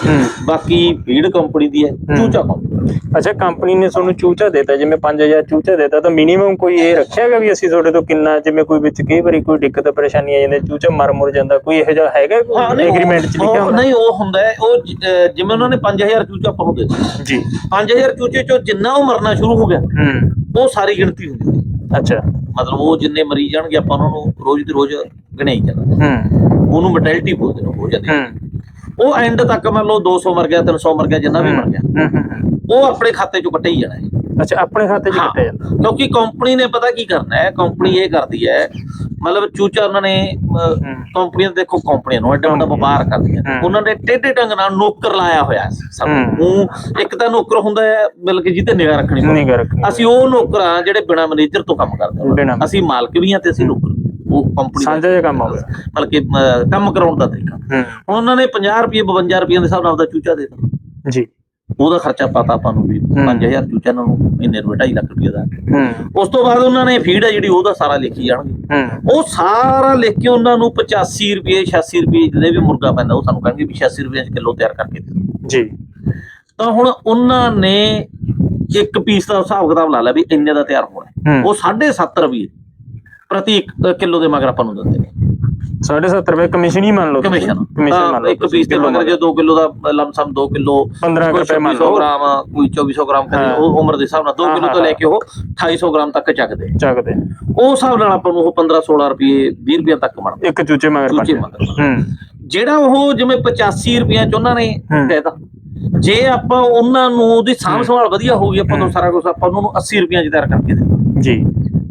ਬਾਕੀ ਫੀਡ ਕੰਪਨੀ ਦੀ ਹੈ ਚੂਚਾ ਕੰਪਨੀ। ਅੱਛਾ ਕੰਪਨੀ ਨੇ ਤੁਹਾਨੂੰ ਚੂਚਾ ਦਿੱਤਾ ਜਿਵੇਂ 5000 ਚੂਚਾ ਦਿੱਤਾ ਤਾਂ ਮਿਨੀਮਮ ਕੋਈ ਇਹ ਰੱਖਿਆਗਾ ਵੀ ਅਸੀਂ ਤੁਹਾਡੇ ਤੋਂ ਕਿੰਨਾ ਜਿਵੇਂ ਕੋਈ ਵਿੱਚ ਕਈ ਵਾਰੀ ਕੋਈ ਦਿੱਕਤ ਪਰੇਸ਼ਾਨੀ ਆ ਜਾਂਦੀ ਚੂਚਾ ਮਰ ਮੁਰ ਜਾਂਦਾ ਕੋਈ ਇਹੋ ਜਿਹਾ ਹੈਗਾ ਕੋਈ ਐਗਰੀਮੈਂਟ ਚ ਲਿਖਿਆ ਹੁੰਦਾ ਨਹੀਂ ਉਹ ਹੁੰਦਾ ਹੈ ਉਹ ਜ- ਅਹ ਜਿਵੇਂ ਉਹਨਾਂ ਨੇ 5000 ਚੂਚਾ ਆਪਾਂ ਨੂੰ ਦੇ ਦਿੱਤਾ। ਜੀ। 5000 ਚੂਚੇ ਚੋਂ ਜਿੰਨਾ ਉਹ ਮਰਨਾ ਸ਼ੁਰੂ ਹੋ ਗਿਆ ਹੂੰ। ਉਹ ਸਾਰੀ ਗਿਣਤੀ ਹੁੰਦੀ ਹੈ। ਅੱਛਾ। ਮਤਲਬ ਉਹ ਜਿੰਨੇ ਮਰੀ ਜਾਣਗੇ ਆਪਾਂ ਉਹਨਾਂ ਨੂੰ ਰੋਜ਼ ਦੀ ਰੋਜ਼ ਗਿਣਾਈ ਜਾਣਾ ਹੂੰ। ਉਹਨੂੰ ਮੋਰਟੈਲਿਟੀ ਬੋਲਦੇ ਨੇ ਹੋ ਜਾਂਦੀ ਹੈ। ਹੂੰ। ਉਹ ਐਂਡ ਤੱਕ ਮੰਨ ਲਓ 200 ਮਰ ਗਿਆ 300 ਮਰ ਗਿਆ ਜਿੰਨਾ ਵੀ ਮਰ ਗਿਆ। ਹੂੰ ਹੂੰ, ਹੂੰ। ਉਹ ਆਪਣੇ ਖਾਤੇ ਚੋਂ ਕੱਟੇ ਹੀ ਜਾਣਾ ਹੈ। ਅੱਛਾ ਆਪਣੇ ਖਾਤੇ 'ਚ ਹਾਂ। ਕੱਟਿਆ ਜਾਂਦਾ। ਕਿਉਂਕਿ ਕੰਪਨੀ ਨੇ ਪਤਾ ਕੀ ਕਰਨਾ ਹੈ ਕੰਪਨੀ ਇਹ ਕਰਦੀ ਹੈ ਮਤਲਬ ਚੂਚਾ ਉਹਨਾਂ ਨੇ ਕੰਪਨੀਆਂ ਦੇਖੋ ਕੰਪਨੀਆਂ ਨੂੰ ਐਡਾ ਵੱਡਾ। ਵਪਾਰ ਕਰਦੀਆਂ। ਉਹਨਾਂ ਨੇ ਟੇਢੇ ਢੰਗ ਨਾਲ ਨੌਕਰ ਲਾਇਆ ਹੋਇਆ ਸਭ। ਨੂੰ। ਇੱਕ ਤਾਂ ਨੌਕਰ ਹੁੰਦਾ ਹੈ ਬਲਕਿ ਜਿਹਤੇ ਨਿਗਾਹ ਰੱਖਣੀ ਪੈਂਦੀ ਅਸੀਂ ਉਹ ਨੌਕਰ ਆ ਜਿਹੜੇ ਬਿਨਾ ਮੈਨੇਜਰ ਤੋਂ ਕੰਮ ਕਰਦੇ। ਹਾਂ ਅਸੀਂ ਮਾਲਕ ਵੀ ਹਾਂ ਤੇ ਅਸੀਂ ਨੌਕਰ। ਉਹ ਕੰਪਨੀ ਸਾਂਝਾ ਜਿਹਾ ਕੰਮ ਹੋ ਗਿਆ ਮਤਲਬ ਕਿ ਕੰਮ ਕਰਾਉਣ ਦਾ ਤਰੀਕਾ। ਉਹਨਾਂ ਨੇ 50 ਰੁਪਏ 52 ਰੁਪਏ ਦੇ ਹਿਸਾਬ ਨਾਲ ਆਪਦਾ ਚੂਚਾ ਦੇ ਦਿੱਤਾ। ਜੀ। ਉਹਦਾ ਖਰਚਾ ਪਤਾ ਆਪਾਂ ਨੂੰ ਵੀ ਹੂੰ। 5000 ਚੂਚਾ ਇਹਨਾਂ ਨੂੰ ਮਹੀਨੇ ਨੂੰ 2.5 ਲੱਖ ਰੁਪਏ ਦਾ। ਉਸ ਤੋਂ ਬਾਅਦ ਉਹਨਾਂ ਨੇ ਫੀਡ ਹੈ ਜਿਹੜੀ ਉਹਦਾ ਸਾਰਾ ਲਿਖੀ ਜਾਣਗੇ। ਉਹ ਸਾਰਾ ਲਿਖ ਕੇ ਉਹਨਾਂ ਨੂੰ 85 ਰੁਪਏ 86 ਰੁਪਏ ਜਿਹੜੇ ਵੀ ਮੁਰਗਾ ਪੈਂਦਾ ਉਹ ਸਾਨੂੰ ਕਹਿਣਗੇ ਵੀ 86 ਰੁਪਏ ਚ ਕਿਲੋ ਤਿਆਰ ਕਰਕੇ ਦਿਓ। ਜੀ। ਤਾਂ ਹੁਣ ਉਹਨਾਂ ਨੇ ਇੱਕ ਪੀਸ ਦਾ ਹਿਸਾਬ ਕਿਤਾਬ ਲਾ ਲਿਆ ਵੀ ਇੰਨੇ ਦਾ ਤਿਆਰ ਹੋਣਾ। ਉਹ 7.5 ਰੁਪਏ ਪ੍ਰਤੀ ਕਿਲੋ ਦੇ ਮਗਰ ਆਪਾਂ ਨੂੰ ਦਿੰਦੇ ਨੇ। 7.5 ਰੁਪਏ ਕਮਿਸ਼ਨ ਹੀ ਮੰਨ ਲਓ ਤੁਸੀਂ। ਕਮਿਸ਼ਨ ਕਮਿਸ਼ਨ ਮੰਨ ਲਓ ਇੱਕ ਪੀਸ ਦੇ ਮਗਰ ਜੇ 2 ਕਿਲੋ ਦਾ ਲਮਸਮ 2 ਕਿਲੋ 15 ਕੋਈ ਰੁਪਏ ਮੰਨ 2600 ਲਓ। ਗ੍ਰਾਮ ਕੋਈ 2400 ਗ੍ਰਾਮ ਕਦੇ ਹਾਂ। ਉਹ ਉਮਰ ਦੇ ਹਿਸਾਬ ਨਾਲ 2 ਹਾਂ, ਕਿਲੋ ਹਾਂ, ਤੋਂ ਲੈ ਕੇ ਉਹ 2800 ਗ੍ਰਾਮ ਤੱਕ ਚੱਕਦੇ। ਚੱਕਦੇ। ਉਹ ਹਿਸਾਬ ਨਾਲ ਆਪਾਂ ਨੂੰ ਉਹ 15 16 ਰੁਪਏ 20 ਰੁਪਏ ਤੱਕ ਬਣਦਾ। ਇੱਕ ਚੂਚੇ ਮਗਰ ਚੂਚੇ ਪੰਜ। ਮਗਰ ਹੂੰ। ਜਿਹੜਾ ਉਹ ਜਿਵੇਂ 85 ਰੁਪਏ ਚ ਉਹਨਾਂ ਨੇ ਹੂੰ। ਦੇਤਾ ਜੇ ਆਪਾਂ ਉਹਨਾਂ ਨੂੰ ਉਹਦੀ ਸਾਂਭ ਸੰਭਾਲ ਵਧੀਆ ਹੋਊਗੀ ਆਪਾਂ ਨੂੰ ਸਾਰਾ ਕੁਝ ਆਪਾਂ ਉਹਨਾਂ ਨੂੰ 80 ਰੁਪਏ ਚ ਤਿਆਰ ਕਰਕੇ ਦੇ। ਜੀ।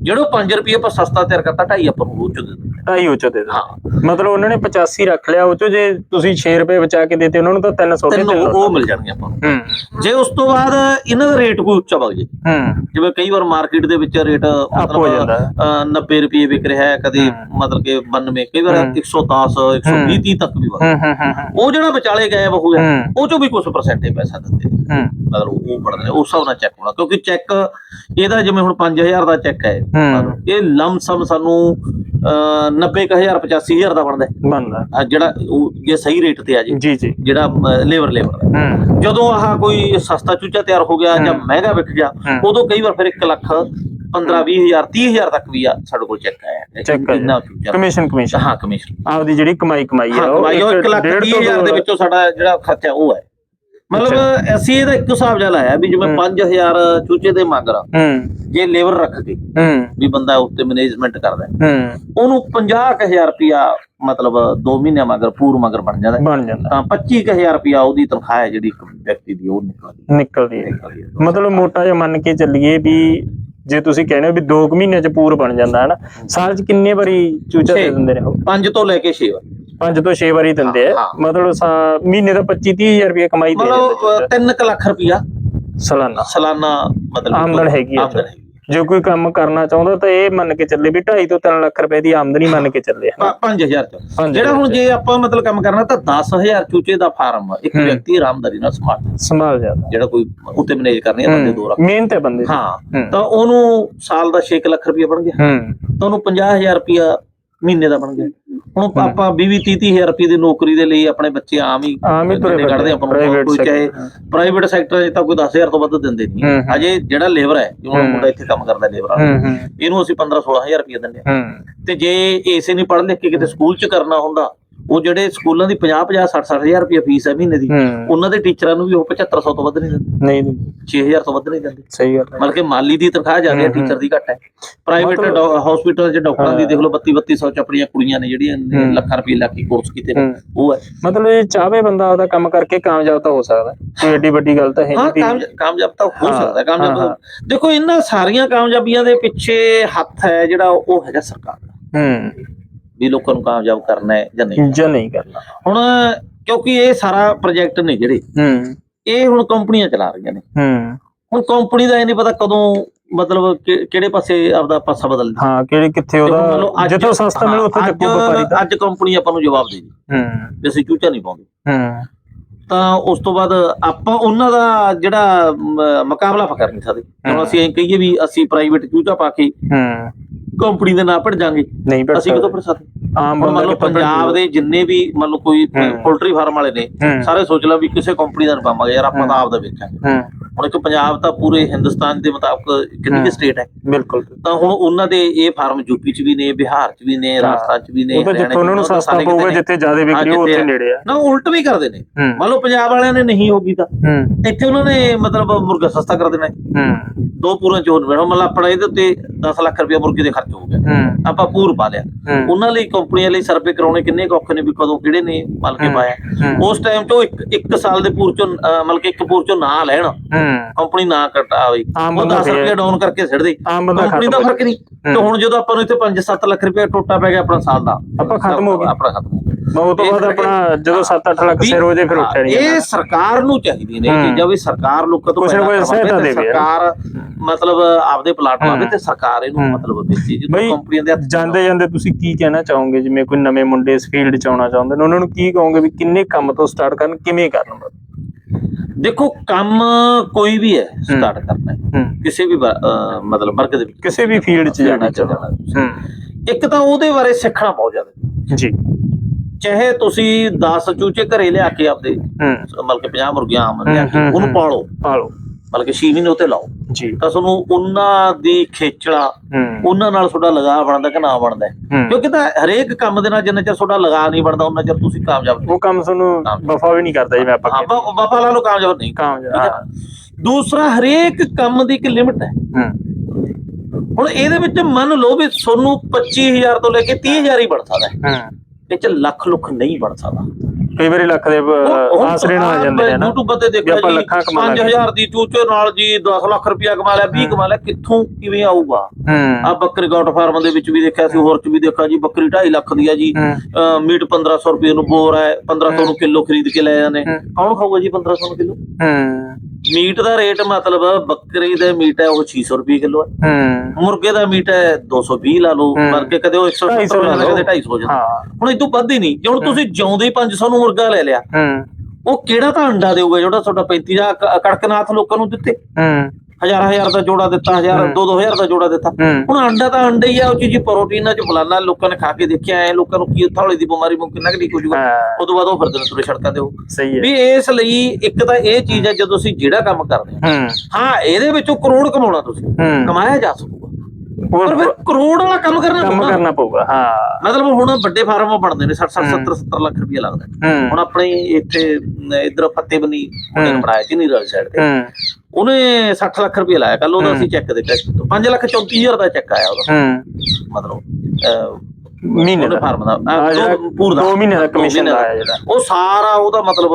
ਜਿਹੜਾ 5 ਰੁਪਏ ਆਪਾਂ ਸਸਤਾ ਤਿਆਰ ਕਰਤਾ 2.5 ਆਪਾਂ ਨੂੰ ਉਹ ਚ ਦੇ ਦਿੰਦੇ ਢਾਈ ਉੱਚੋ ਦੇ ਹਾਂ। ਮਤਲਬ ਉਹਨਾਂ ਨੇ 85 ਰੱਖ ਲਿਆ ਉਹ ਚੋਂ ਜੇ ਤੁਸੀਂ 6 ਰੁਪਏ ਬਚਾ ਕੇ ਦੇਤੇ ਉਹਨਾਂ ਨੂੰ ਤਾਂ 300 ਦੇ ਤਿੰਨ ਉਹ ਮਿਲ ਜਾਣਗੇ ਆਪਾਂ ਨੂੰ। ਹੂੰ। ਜੇ ਉਸ ਤੋਂ ਬਾਅਦ ਇਹਨਾਂ ਦਾ ਰੇਟ ਕੋਈ ਉੱਚਾ ਵਗ ਜੇ ਹੂੰ। ਜਿਵੇਂ ਕਈ ਵਾਰ ਮਾਰਕੀਟ ਦੇ ਵਿੱਚ ਰੇਟ ਹੋ ਜਾਂਦਾ। ਹੈ। ਅਹ, 90 ਰੁਪਏ ਵਿਕ ਰਿਹਾ ਹੈ ਕਦੇ ਹੂੰ। ਮਤਲਬ ਕਿ 92 ਕਈ ਵਾਰ ਹੂੰ। 110 120 30 ਤੱਕ ਵੀ ਵਗ ਹੂੰ ਹੂੰ ਹੂੰ ਹੂੰ, ਉਹ ਜਿਹੜਾ ਵਿਚਾਲੇ ਗਾਇਬ ਹੋ ਗਿਆ ਹੂੰ। ਉਹ ਚੋਂ ਵੀ ਕੁਝ ਪਰਸੈਂਟੇਜ ਪੈਸਾ ਦਿੰਦੇ ਨੇ। ਹੂੰ। ਮਤਲਬ ਉਹ ਪੜਦੇ ਉਸ ਹਿਸਾਬ ਨਾਲ ਚੈੱਕ ਹੋਣਾ ਕਿਉਂਕਿ ਚੈੱਕ ਇਹਦਾ ਜਿਵੇਂ ਹੁਣ 5000 ਦਾ ਚੈੱਕ ਹੈ ਹੂੰ। ਇਹ ਲਮਸਮ ਸਾਨੂੰ 90000 85000 ਦਾ ਬਣਦਾ ਹੈ। ਆਹ ਜਿਹੜਾ ਉਹ ਜੇ ਸਹੀ ਰੇਟ ਤੇ ਆ ਜੇ। ਜੀ ਜੀ। ਜਿਹੜਾ ਲੇਬਰ ਲੇਬਰ ਦਾ। ਹੂੰ। ਜਦੋਂ ਆਹ ਕੋਈ ਸਸਤਾ ਚੂਚਾ ਤਿਆਰ ਹੋ ਗਿਆ ਜਾਂ ਹੂੰ। ਮਹਿੰਗਾ ਵਿਕ ਗਿਆ ਹੂੰ। ਉਦੋਂ ਕਈ ਵਾਰ ਫਿਰ 1 ਲੱਖ 15 20000 30000 ਤੱਕ ਵੀ ਆ ਸਾਡੇ ਕੋਲ ਚੈੱਕ ਆਇਆ Check ਆਇਆ। ਇੰਨਾ ਚੂਚਾ। ਕਮਿਸ਼ਨ ਕਮਿਸ਼ਨ ਹਾਂ ਕਮਿਸ਼ਨ ਆਪਦੀ ਜਿਹੜੀ ਕਮਾਈ ਕਮਾਈ ਆ ਹਾਂ ਉਹ 1 ਲੱਖ ਡੇਢ ਤੋਂ 30000 ਦੇ ਦੋ- ਵਿੱਚੋਂ ਸਾਡਾ ਜਿਹੜਾ ਖਰਚਾ ਉਹ ਹੈ। ਮਤਲਬ ਅਸੀਂ ਇਹਦਾ ਇੱਕ ਹਿਸਾਬ ਜਿਹਾ ਲਾਇਆ ਵੀ ਜਿਵੇਂ ਹੂੰ। 5000 ਚੂਚੇ ਦੇ ਮੰਗਰ ਹੂੰ। ਜੇ ਲੇਬਰ ਰੱਖ ਕੇ ਹੂੰ। ਵੀ ਬੰਦਾ ਉੱਤੇ ਮੈਨੇਜਮੈਂਟ ਕਰਦਾ ਉਹਨੂੰ 50000 ਰੁਪਿਆ ਮਤਲਬ 2 ਮਹੀਨੇ ਮਗਰ ਪੂਰ ਮਗਰ ਬਣ ਜਾਂਦਾ। ਬਣ ਜਾਂਦਾ ਤਾਂ 25000 ਰੁਪਿਆ ਉਹਦੀ ਤਨਖਾਹ ਹੈ ਜਿਹੜੀ ਇੱਕ ਵਿਅਕਤੀ ਦੀ ਉਹ ਨਿਕਲਦੀ ਨਿਕਲਦੀ ਹੈ। ਮਤਲਬ ਮੋਟਾ ਜਿਹਾ ਮੰਨ ਕੇ ਚੱਲੀਏ ਵੀ ਜੇ ਤੁਸੀਂ ਕਹਿੰਦੇ ਹੋ ਵੀ 2 ਮਹੀਨਿਆਂ ਚ ਪੂਰ ਬਣ ਜਾਂਦਾ ਹੈ ਨਾ? ਸਾਲ ਚ ਕਿੰਨੇ ਵਾਰੀ ਚੂਚਾ ਦੇ। ਦਿੰਦੇ ਨੇ ਉਹ? 5 ਤੋਂ ਲੈ ਕੇ 6 ਵਾਰ। ਪੰਜ ਤੋਂ 6 ਵਾਰੀ ਦਿੰਦੇ ਆ। ਹਾਂ। ਮਤਲਬ ਸਾ- ਮਹੀਨੇ ਦਾ 25 30000 ਰੁਪਏ ਕਮਾਈ ਦੇ ਮਤਲਬ 3 ਲੱਖ ਰੁਪਿਆ ਸਾਲਾਨਾ। ਸਾਲਾਨਾ ਮਤਲਬ ਆਮਦਨ ਹੈਗੀ ਹੈ ਆਮਦਨ ਹੈਗੀ ਜੇ ਕੋਈ ਕੰਮ ਕਰਨਾ ਚਾਹੁੰਦਾ ਤਾਂ ਇਹ ਮੰਨ ਕੇ ਚੱਲੇ ਵੀ 2.5 ਤੋਂ 3 ਲੱਖ ਰੁਪਏ ਦੀ ਆਮਦਨੀ ਮੰਨ ਕੇ ਚੱਲੇ ਹਨਾ 5000 ਚ ਪੰਜ ਜਿਹੜਾ ਹੁਣ ਜੇ ਆਪਾਂ ਮਤਲਬ ਕੰਮ ਕਰਨਾ ਤਾਂ 10000 ਚੂਚੇ ਦਾ ਫਾਰਮ ਇੱਕ ਹੂੰ। ਵਿਅਕਤੀ ਆਰਾਮਦਾਰੀ ਨਾਲ ਸੰਭਾਲ ਸੰਭਾਲ ਜਾਂਦਾ। ਜਿਹੜਾ ਕੋਈ ਉੱਤੇ ਮੈਨੇਜ ਕਰਨੀ ਹੈ ਬੰਦੇ ਦੋ ਰੱਖ। ਮਿਹਨਤ ਹੈ ਬੰਦੇ ਦੀ। ਹਾਂ ਹੂੰ। ਤਾਂ ਉਹਨੂੰ ਸਾਲ ਦਾ 6 ਲੱਖ ਰੁਪਏ ਬਣ ਗਿਆ। ਹੂੰ। ਤਾਂ ਉਹਨੂੰ 50000 ਰੁਪਇਆ ਮਹੀਨੇ ਦਾ ਬਣ ਗਿਆ। ਹੁਣ ਆਪਾਂ 20 30 30000 ਰੁਪਏ ਦੀ ਨੌਕਰੀ ਦੇ ਲਈ ਆਪਣੇ ਬੱਚੇ ਆਮ ਹੀ ਆਮ ਹੀ ਤੁਰੇ ਕੱਢਦੇ ਆਪਾਂ ਨੂੰ ਪ੍ਰਾਈਵੇਟ ਕੋਈ ਚਾਹੇ ਪ੍ਰਾਈਵੇਟ ਸੈਕਟਰ 'ਚ ਤਾਂ ਕੋਈ 10000 ਤੋਂ ਵੱਧ ਦਿੰਦੇ ਨਹੀਂ। ਅਜੇ ਜਿਹੜਾ ਲੇਬਰ ਹੈ ਜਿਵੇਂ ਹੂੰ। ਮੁੰਡਾ ਇੱਥੇ ਕੰਮ ਕਰਦਾ ਲੇਬਰ ਵਾਲਾ ਇਹਨੂੰ ਅਸੀਂ 15 16000 ਰੁਪਏ ਦਿੰਦੇ ਹੂੰ। ਤੇ ਜੇ ਏਸੇ ਨਹੀਂ ਪੜ੍ਹ ਲਿਖ ਕੇ ਕਿਤੇ ਸਕੂਲ 'ਚ ਕਰਨਾ ਹੁੰਦਾ ਉਹ ਜਿਹੜੇ ਸਕੂਲਾਂ ਦੀ 50 50 60 60000 ਰੁਪਏ ਫੀਸ ਹੈ ਮਹੀਨੇ ਦੀ ਉਹਨਾਂ ਦੇ ਟੀਚਰਾਂ ਨੂੰ ਵੀ ਉਹ 7500 ਤੋਂ ਵੱਧ ਨਹੀਂ ਦਿੰਦੇ। ਨਹੀਂ 6000 ਤੋਂ ਵੱਧ ਨਹੀਂ ਦਿੰਦੇ। ਸਹੀ ਗੱਲ ਹੈ। ਮਤਲਬ ਕਿ ਮਾਲੀ ਦੀ ਤਨਖਾਹ ਜ਼ਿਆਦਾ ਹੈ। ਟੀਚਰ ਦੀ ਘੱਟ ਹੈ। ਪ੍ਰਾਈਵੇਟ ਹਸਪੀਟਲ 'ਚ ਡਾਕਟਰਾਂ ਦੀ। ਦੇਖ ਲਓ 32 3200 ਚ ਆਪਣੀਆਂ ਕੁੜੀਆਂ ਨੇ ਜਿਹੜੀਆਂ। ਲੱਖਾਂ ਰੁਪਏ ਲਾ ਕੇ ਕੋਰਸ ਕੀਤੇ ਨੇ। ਉਹ ਹੈ। ਮਤਲਬ ਇਹ ਚਾਹਵੇ ਬੰਦਾ ਆਪਦਾ ਕੰਮ ਕਰਕੇ ਕਾਮਯਾਬ ਤਾਂ ਹੋ ਸਕਦਾ। ਕੋਈ ਏਡੀ ਵੱਡੀ ਗੱਲ ਤਾਂ ਹੈ ਨਹੀਂ ਕਾਮਯਾਬ ਕਾਮਯਾਬ ਤਾਂ ਹੋ ਸਕਦਾ ਕਾਮਯਾਬ ਦੇਖੋ ਇਹਨਾਂ ਸਾਰੀਆਂ ਕਾਮਯਾਬੀਆਂ ਦੇ ਪਿੱਛੇ ਹੱਥ ਹੈ ਜਿਹੜਾ ਉਹ ਹੈਗਾ ਸਰਕਾਰ ਦਾ। ਹੂੰ। ਵੀ ਲੋਕਾਂ ਨੂੰ ਕਾਮਯਾਬ ਕਰਨਾ ਹੈ ਜਾਂ ਨਹੀਂ ਜਾਂ ਨਹੀਂ ਕਰਨਾ। ਹੁਣ ਕਿਉਂਕਿ ਇਹ ਸਾਰਾ ਪ੍ਰੋਜੈਕਟ ਨੇ ਜਿਹੜੇ ਹੂੰ। ਇਹ ਹੁਣ ਕੰਪਨੀਆਂ ਚਲਾ ਰਹੀਆਂ ਨੇ। ਹੂੰ। ਹੁਣ ਕੰਪਨੀ ਦਾ ਇਹ ਨਹੀਂ ਪਤਾ ਕਦੋਂ ਮਤਲਬ ਕਿਹੜੇ ਪਾਸੇ ਆਪਦਾ ਪਾਸਾ ਬਦਲ ਹਾਂ ਕਿਹੜੇ ਕਿੱਥੇ ਉਹਦਾ ਜਿੱਥੋਂ ਸਸਤਾ ਮਿਲੂ ਉੱਥੇ ਚੱਕੂ ਵਪਾਰੀ ਦਾ। ਅੱਜ ਕੰਪਨੀ ਆਪਾਂ ਨੂੰ ਜਵਾਬ ਦੇ ਦੀ ਹੂੰ। ਵੀ ਅਸੀਂ ਚੂਚਾ ਨਹੀਂ ਪਾਉਂਦੇ। ਹੂੰ। ਤਾਂ ਉਸ ਤੋਂ ਬਾਅਦ ਆਪਾਂ ਉਹਨਾਂ ਦਾ ਜਿਹੜਾ ਮੁਕਾਬਲਾ ਆਪਾਂ ਕਰ ਨਹੀਂ ਸਕਦੇ। ਹੁਣ। ਅਸੀਂ ਇਹ ਕਹੀਏ ਵੀ ਅਸੀਂ ਪ੍ਰਾਈਵੇਟ ਚੂਚਾ ਪਾ ਕੇ ਹੂੰ। ਕੰਪਨੀ ਦੇ ਨਾਂ ਭੜ ਜਾਾਂਗੇ ਨਹੀਂ ਪਰ ਅਸੀਂ ਕਿਤੋਂ ਭੜ ਸਕਦੇ ਆਮ ਹੁਣ ਮੰਨ ਬੰਦਾ ਲਓ ਕਿੱਥੋਂ ਪੰਜਾਬ ਦੇ ਜਿੰਨੇ ਵੀ ਮੰਨ ਲਓ ਕੋਈ। ਪੋਲਟਰੀ ਫਾਰਮ ਵਾਲੇ ਨੇ ਸਾਰੇ ਸੋਚ ਲਾ ਵੀ ਕਿਸੇ ਕੰਪਨੀ ਦਾ ਨਹੀਂ ਪਾਵਾਂਗੇ ਯਾਰ ਆਪਾਂ ਤਾਂ ਆਪ ਦਾ ਵੇਚਾਂਗੇ ਹੁਣ ਇੱਕ ਪੰਜਾਬ ਤਾਂ ਪੂਰੇ ਹਿੰਦੁਸਤਾਨ ਦੇ ਮੁਤਾਬਕ ਕਿੰਨੀ। ਕਿ ਸਟੇਟ ਹੈ? ਬਿਲਕੁਲ। ਤਾਂ ਹੁਣ ਉਹਨਾਂ ਦੇ ਇਹ ਫਾਰਮ ਯੂਪੀ ਚ ਵੀ ਨੇ ਬਿਹਾਰ ਚ ਵੀ ਨੇ। ਰਾਜਸਥਾਨ ਚ ਵੀ ਨੇ ਜਿੱਥੇ ਉਹਨਾਂ ਨੂੰ ਨੇ, ਸਸਤਾ ਪਊਗਾ ਨੇ। ਜਿੱਥੇ ਜ਼ਿਆਦਾ ਵਿਕਰੀ ਹਾਂ, ਉਹ ਉੱਥੇ ਨੇੜੇ ਆ। ਨਾ ਉਲਟ ਵੀ ਕਰਦੇ ਨੇ। ਮੰਨ ਲਓ ਪੰਜਾਬ ਵਾਲਿਆਂ ਨੇ ਨਹੀਂ ਹੋਗੀ ਤਾਂ। ਇੱਥੇ ਉਹਨਾਂ ਨੇ ਮਤਲਬ ਮੁਰਗਾ ਸਸਤਾ ਕਰ ਦੇਣਾ। ਦੋ ਪੂਰਾਂ ਚ ਹੋਰ ਮਤਲਬ ਆਪਣਾ ਇਹਦੇ ਉੱਤੇ 10 ਲੱਖ ਰੁਪਏ ਮੁਰਗੇ ਦੇ ਖਰਚ ਹੋ ਗਿਆ। ਹੂੰ। ਆਪਾਂ ਪੂਰ ਪਾ ਲਿਆ। ਹੂੰ। ਉਹਨਾਂ ਲਈ ਕੰਪਨੀਆਂ ਲਈ ਸਰਵੇ ਕਰਾਉਣੇ ਕਿੰਨੇ ਕੁ ਔਖੇ ਨੇ ਵੀ ਕਦੋਂ ਕਿਹੜੇ ਨੇ ਮਲ ਕੇ। ਪਾਇਆ। ਹੂੰ। ਉਸ ਟਾਈਮ ਤੋਂ ਇੱਕ ਇੱਕ ਸਾਲ ਦੇ ਪੂਰ ਚੋਂ ਅਹ, ਮਤਲਬ ਕਿ ਇੱਕ ਪੂਰ ਚੋਂ ਨਾ ਲੈਣ। ਹੂੰ। ਕੰਪਨੀ ਨਾ ਕਟਾਵੇ ਆਮ ਉਹ ਬੰਦਾ 10 ਫੇਰ- ਰੁਪਏ ਡਾਊਨ ਕਰਕੇ ਛੱਡ ਦੇ। ਆਮ ਬੰਦਾ ਕੰਪਨੀ ਦਾ ਖਤਮ ਫ਼ਰਕ ਨਹੀਂ। ਤੇ। ਹੁਣ ਜਦੋਂ ਆਪਾਂ ਨੂੰ ਇੱਥੇ 5-7 ਲੱਖ ਰੁਪਏ ਟੋਟਾ ਪੈ ਗਿਆ ਆਪਣਾ ਸਾਲ ਦਾ। ਆਪਾਂ ਖਤਮ ਹੋ ਗਏ। ਆਪਣਾ ਖਤਮ ਹੋ ਗਿਆ। ਮੈਂ ਉਹ ਤੋਂ ਬਾਅਦ ਆਪਣਾ ਜਦੋਂ 7-8 ਲੱਖ ਸਿਰ ਹੋ ਜੇ ਫਿਰ ਉੱਠਿਆ ਨਹੀਂ ਇਹ ਜਾਂਦਾ। ਸਰਕਾਰ ਨੂੰ ਚਾਹੀਦੀ ਨੇ ਹਮ। ਚੀਜ਼ਾਂ ਵੀ ਸਰਕਾਰ ਲੋਕਾਂ ਤੋਂ ਕਰਵਾਵੇ ਸਹਾਇਤਾ ਤੇ। ਸਰਕਾਰ ਮਤਲਬ ਆਪਦੇ ਪਲਾਟ ਲਾਵੇ ਹਮ। ਤੇ ਸਰਕਾਰ ਇਹਨੂੰ। ਮਤਲਬ ਬਈ, ਜਦੋਂ ਕੰਪਨੀਆਂ ਦੇ ਜਾਂਦੇ ਜਾਂਦੇ ਤੁਸੀਂ ਕੀ ਕਹਿਣਾ ਚਾਹੋਗੇ? ਜਿਵੇਂ ਕੋਈ ਨਵੇਂ ਮੁੰਡੇ ਇਸ ਫੀਲਡ 'ਚ ਆਉਣਾ ਚਾਹੁੰਦੇ ਨੇ ਉਹਨਾਂ ਨੂੰ ਕੀ ਕਹੋਗੇ ਵੀ ਕਿੰਨੇ ਕੰਮ ਤੋਂ ਸਟਾਰਟ ਕਰਨ ਕਿਵੇਂ ਕਰਨ ਦੇਖੋ ਕੰਮ ਕੋਈ ਵੀ ਹੈ ਸਟਾਰਟ ਕਰਨਾ ਹੈ। ਕਿਸੇ ਵੀ ਮਤਲਬ ਵਰਗ ਦੇ ਵਿੱਚ ਕਿਸੇ ਵੀ ਫੀਲਡ 'ਚ ਜਾਣਾ ਚਾਹੋ ਚਾਹੁੰਦਾ ਹੂੰ। ਇੱਕ ਤਾਂ ਉਹਦੇ ਬਾਰੇ ਸਿੱਖਣਾ ਬਹੁਤ ਜ਼ਿਆਦਾ। ਜੀ। ਚਾਹੇ ਤੁਸੀਂ 10 ਚੂਚੇ ਘਰੇ ਲਿਆ ਕੇ ਆਪਦੇ ਮਤਲਬ ਕਿ 50 ਮੁਰਗੀਆਂ ਆਮ ਲਿਆ ਕੇ ਉਹਨੂੰ। ਪਾਲੋ। ਪਾਲੋ। ਮਤਲਬ ਕਿ 6 ਮਹੀਨੇ ਉੱਤੇ ਲਾਓ। ਜੀ। ਤਾਂ ਤੁਹਾਨੂੰ ਉਹਨਾਂ ਦੀ ਖੇਚਲਾ ਉਹਨਾਂ ਨਾਲ ਤੁਹਾਡਾ ਲਗਾਅ ਬਣਦਾ ਕਿ ਨਾ ਬਣਦਾ। ਕਿਉਂਕਿ ਤਾਂ ਹਰੇਕ ਕੰਮ ਦੇ ਨਾਲ ਜਿੰਨਾ ਚਿਰ ਤੁਹਾਡਾ ਲਗਾਅ ਨਹੀਂ ਬਣਦਾ ਉਹਨਾਂ ਚਿਰ ਤੁਸੀਂ ਕਾਮਯਾਬ ਉਹ ਕੰਮ ਤੁਹਾਨੂੰ ਵਫਾ ਵੀ ਨਹੀਂ ਕਰਦਾ ਆਪਾਂ ਹਾਂ ਕਹਿੰਦੇ ਵਾ- ਵਫਾ ਲਾ ਲਓ ਕਾਮਯਾਬ ਨਹੀਂ। ਕਾਮਯਾਬ। ਦੂਸਰਾ ਹਰੇਕ ਕੰਮ ਦੀ ਇੱਕ ਲਿਮਿਟ ਹੈ। ਹੁਣ ਇਹਦੇ ਵਿੱਚ ਮੰਨ ਲਓ ਵੀ ਤੁਹਾਨੂੰ 25000 ਤੋਂ ਲੈ ਕੇ 30000 ਹੀ ਬਣ ਸਕਦਾ ਹੈ। ਹੂੰ। ਇਹ ਚ ਲੱਖ ਲੁੱਖ ਨਹੀਂ ਬਣ ਸਕਦਾ। ਕਈ ਵਾਰੀ ਲੱਖ ਦੇ ਆਸਰੇ ਨਾਲ ਆ ਜਾਂਦੇ ਨੇ ਨਾ। YouTube ਤੇ ਵੀ ਦੇਖਿਆ ਆਪਾਂ ਜੀ ਲੱਖਾਂ ਕਮਾ ਲਾਂਗੇ। 5000 ਦੀ ਚੂਚੇ ਨਾਲ ਜੀ 10 ਲੱਖ ਰੁਪਇਆ ਕਮਾ ਲਿਆ 20 ਕਮਾ ਲਿਆ ਕਿੱਥੋਂ ਕਿਵੇਂ ਆਊਗਾ? ਹੂੰ। ਆ ਬੱਕਰੀ ਗਾਟ ਫਾਰਮ ਦੇ ਵਿੱਚ ਵੀ ਦੇਖਿਆ ਸੀ ਹੋਰ ਚ ਵੀ ਦੇਖਿਆ ਜੀ ਬੱਕਰੀ 2.5 ਲੱਖ ਦੀ ਆ ਜੀ। ਹੂੰ। ਅਹ ਮੀਟ 1500 ਰੁਪਏ ਨੂੰ ਬੋਰ ਹੈ 1500 ਨੂੰ ਕਿਲੋ ਖਰੀਦ ਕੇ ਲੈ ਜਾਂਦੇ। ਹੂੰ। ਕੌਣ ਖਾਊਗਾ ਜੀ 1500 ਨੂੰ ਕਿਲੋ? ਹੂੰ। ਮੀਟ ਦਾ ਰੇਟ ਮਤਲਬ ਬੱਕਰੀ ਦਾ ਮੀਟ ਹੈ ਉਹ 600 ਰੁਪਏ ਕਿਲੋ ਹੈ। ਮੁਰਗੇ ਦਾ ਮੀਟ ਹੈ 220 ਲਾ ਲਓ ਹੂੰ। ਮਰ ਕੇ ਕਦੇ ਉਹ 170 ਹੋ 250 ਲਾ ਲਓ। ਕਦੇ 250 ਹੋ ਜਾਂਦਾ। ਹੁਣ ਇਹ ਤੋਂ ਵੱਧ ਹੀ ਨਹੀਂ। ਜੇ ਹੁਣ ਤੁਸੀਂ ਜਿਉਂਦੇ ਹੀ 500 ਨੂੰ ਮੁਰਗਾ ਲੈ ਲਿਆ ਉਹ ਕਿਹੜਾ ਤਾਂ ਅੰਡਾ ਦੇਊਗਾ ਜਿਹੜਾ ਤੁਹਾਡਾ 35 ਦਾ ਕੜਕਨਾਥ ਲੋਕਾਂ ਨੂੰ ਦਿੱਤੇ? ਹਜ਼ਾਰ ਹਜ਼ਾਰ ਦਾ ਜੋੜਾ ਦਿੱਤਾ ਹਜ਼ਾਰ ਹੂੰ। ਦੋ ਦੋ ਹਜ਼ਾਰ ਦਾ ਜੋੜਾ ਦਿੱਤਾ। ਹੁਣ ਅੰਡਾ ਤਾਂ ਅੰਡਾ ਹੀ ਆ ਉਹ ਚੀਜ਼ ਪ੍ਰੋਟੀਨਾਂ ਚ ਫਲਾਨਾ ਲੋਕਾਂ ਨੇ ਖਾ ਕੇ ਦੇਖਿਆ ਐ ਲੋਕਾਂ ਨੂੰ ਕੀ ਥੌਲੇ ਦੀ ਬਿਮਾਰੀ ਮੁੱਕ ਕਿੰਨਾ ਕੁ ਠੀਕ ਹੋ ਜੂਗਾ ਹਾਂ। ਉਦੋਂ ਬਾਅਦ ਉਹ ਫਿਰਦੇ ਨੇ ਤੁਰੇ ਤੇ ਉਹ ਸਹੀ ਹੈ। ਵੀ ਇਸ ਲਈ ਇੱਕ ਤਾਂ ਇਹ ਚੀਜ਼ ਹੈ ਜਦੋਂ ਅਸੀਂ ਜਿਹੜਾ ਕੰਮ ਕਰਦੇ ਹਾਂ ਇਹਦੇ ਵਿੱਚੋਂ ਕਰੋੜ ਕਮਾਉਣਾ ਤੁਸੀਂ। ਕਮਾਇਆ ਜਾ ਸਕੂਗਾ। ਹੋਰ ਪਰ ਫਿਰ ਕਰੋੜ ਵਾਲਾ ਕੰਮ ਕਰਨਾ ਕੰਮ ਪਊਗਾ। ਕਰਨਾ ਪਊਗਾ ਹਾਂ। ਮਤਲਬ ਹੁਣ ਵੱਡੇ ਫਾਰਮ ਬਣਦੇ ਨੇ 60 60 ਹੂੰ। 70 70 ਲੱਖ ਰੁਪਏ ਲੱਗਦਾ। ਹੂੰ। ਹੁਣ ਆਪਣੇ ਇੱਥੇ ਇੱਧਰ ਫੱਤੇ ਬਣੀ ਉਹਨੇ ਹੂੰ। ਬਣਾਇਆ ਸੀ ਨੀਰਲ ਸਾਈਡ ਤੇ। ਹੂੰ। ਉਹਨੇ 60 ਲੱਖ ਰੁਪਏ ਲਾਇਆ ਕੱਲ ਉਹਦਾ ਹੂੰ। ਅਸੀਂ ਚੈੱਕ ਦਿੱਤਾ 5 ਲੱਖ 34000 ਦਾ ਚੈੱਕ ਆਇਆ ਉਹਦਾ। ਹੂੰ। ਮਤਲਬ ਅਹ, ਮਹੀਨੇ ਦਾ। ਫਾਰਮ ਦਾ ਆ ਅਹ, ਜਿਹੜਾ ਦੋ ਪੂਰ ਦਾ। ਦੋ ਮਹੀਨੇ ਦਾ ਦੋ ਕਮਿਸ਼ਨ ਮਹੀਨੇ ਦਾ। ਲਾਇਆ ਜਿਹੜਾ। ਉਹ ਸਾਰਾ ਉਹਦਾ ਮਤਲਬ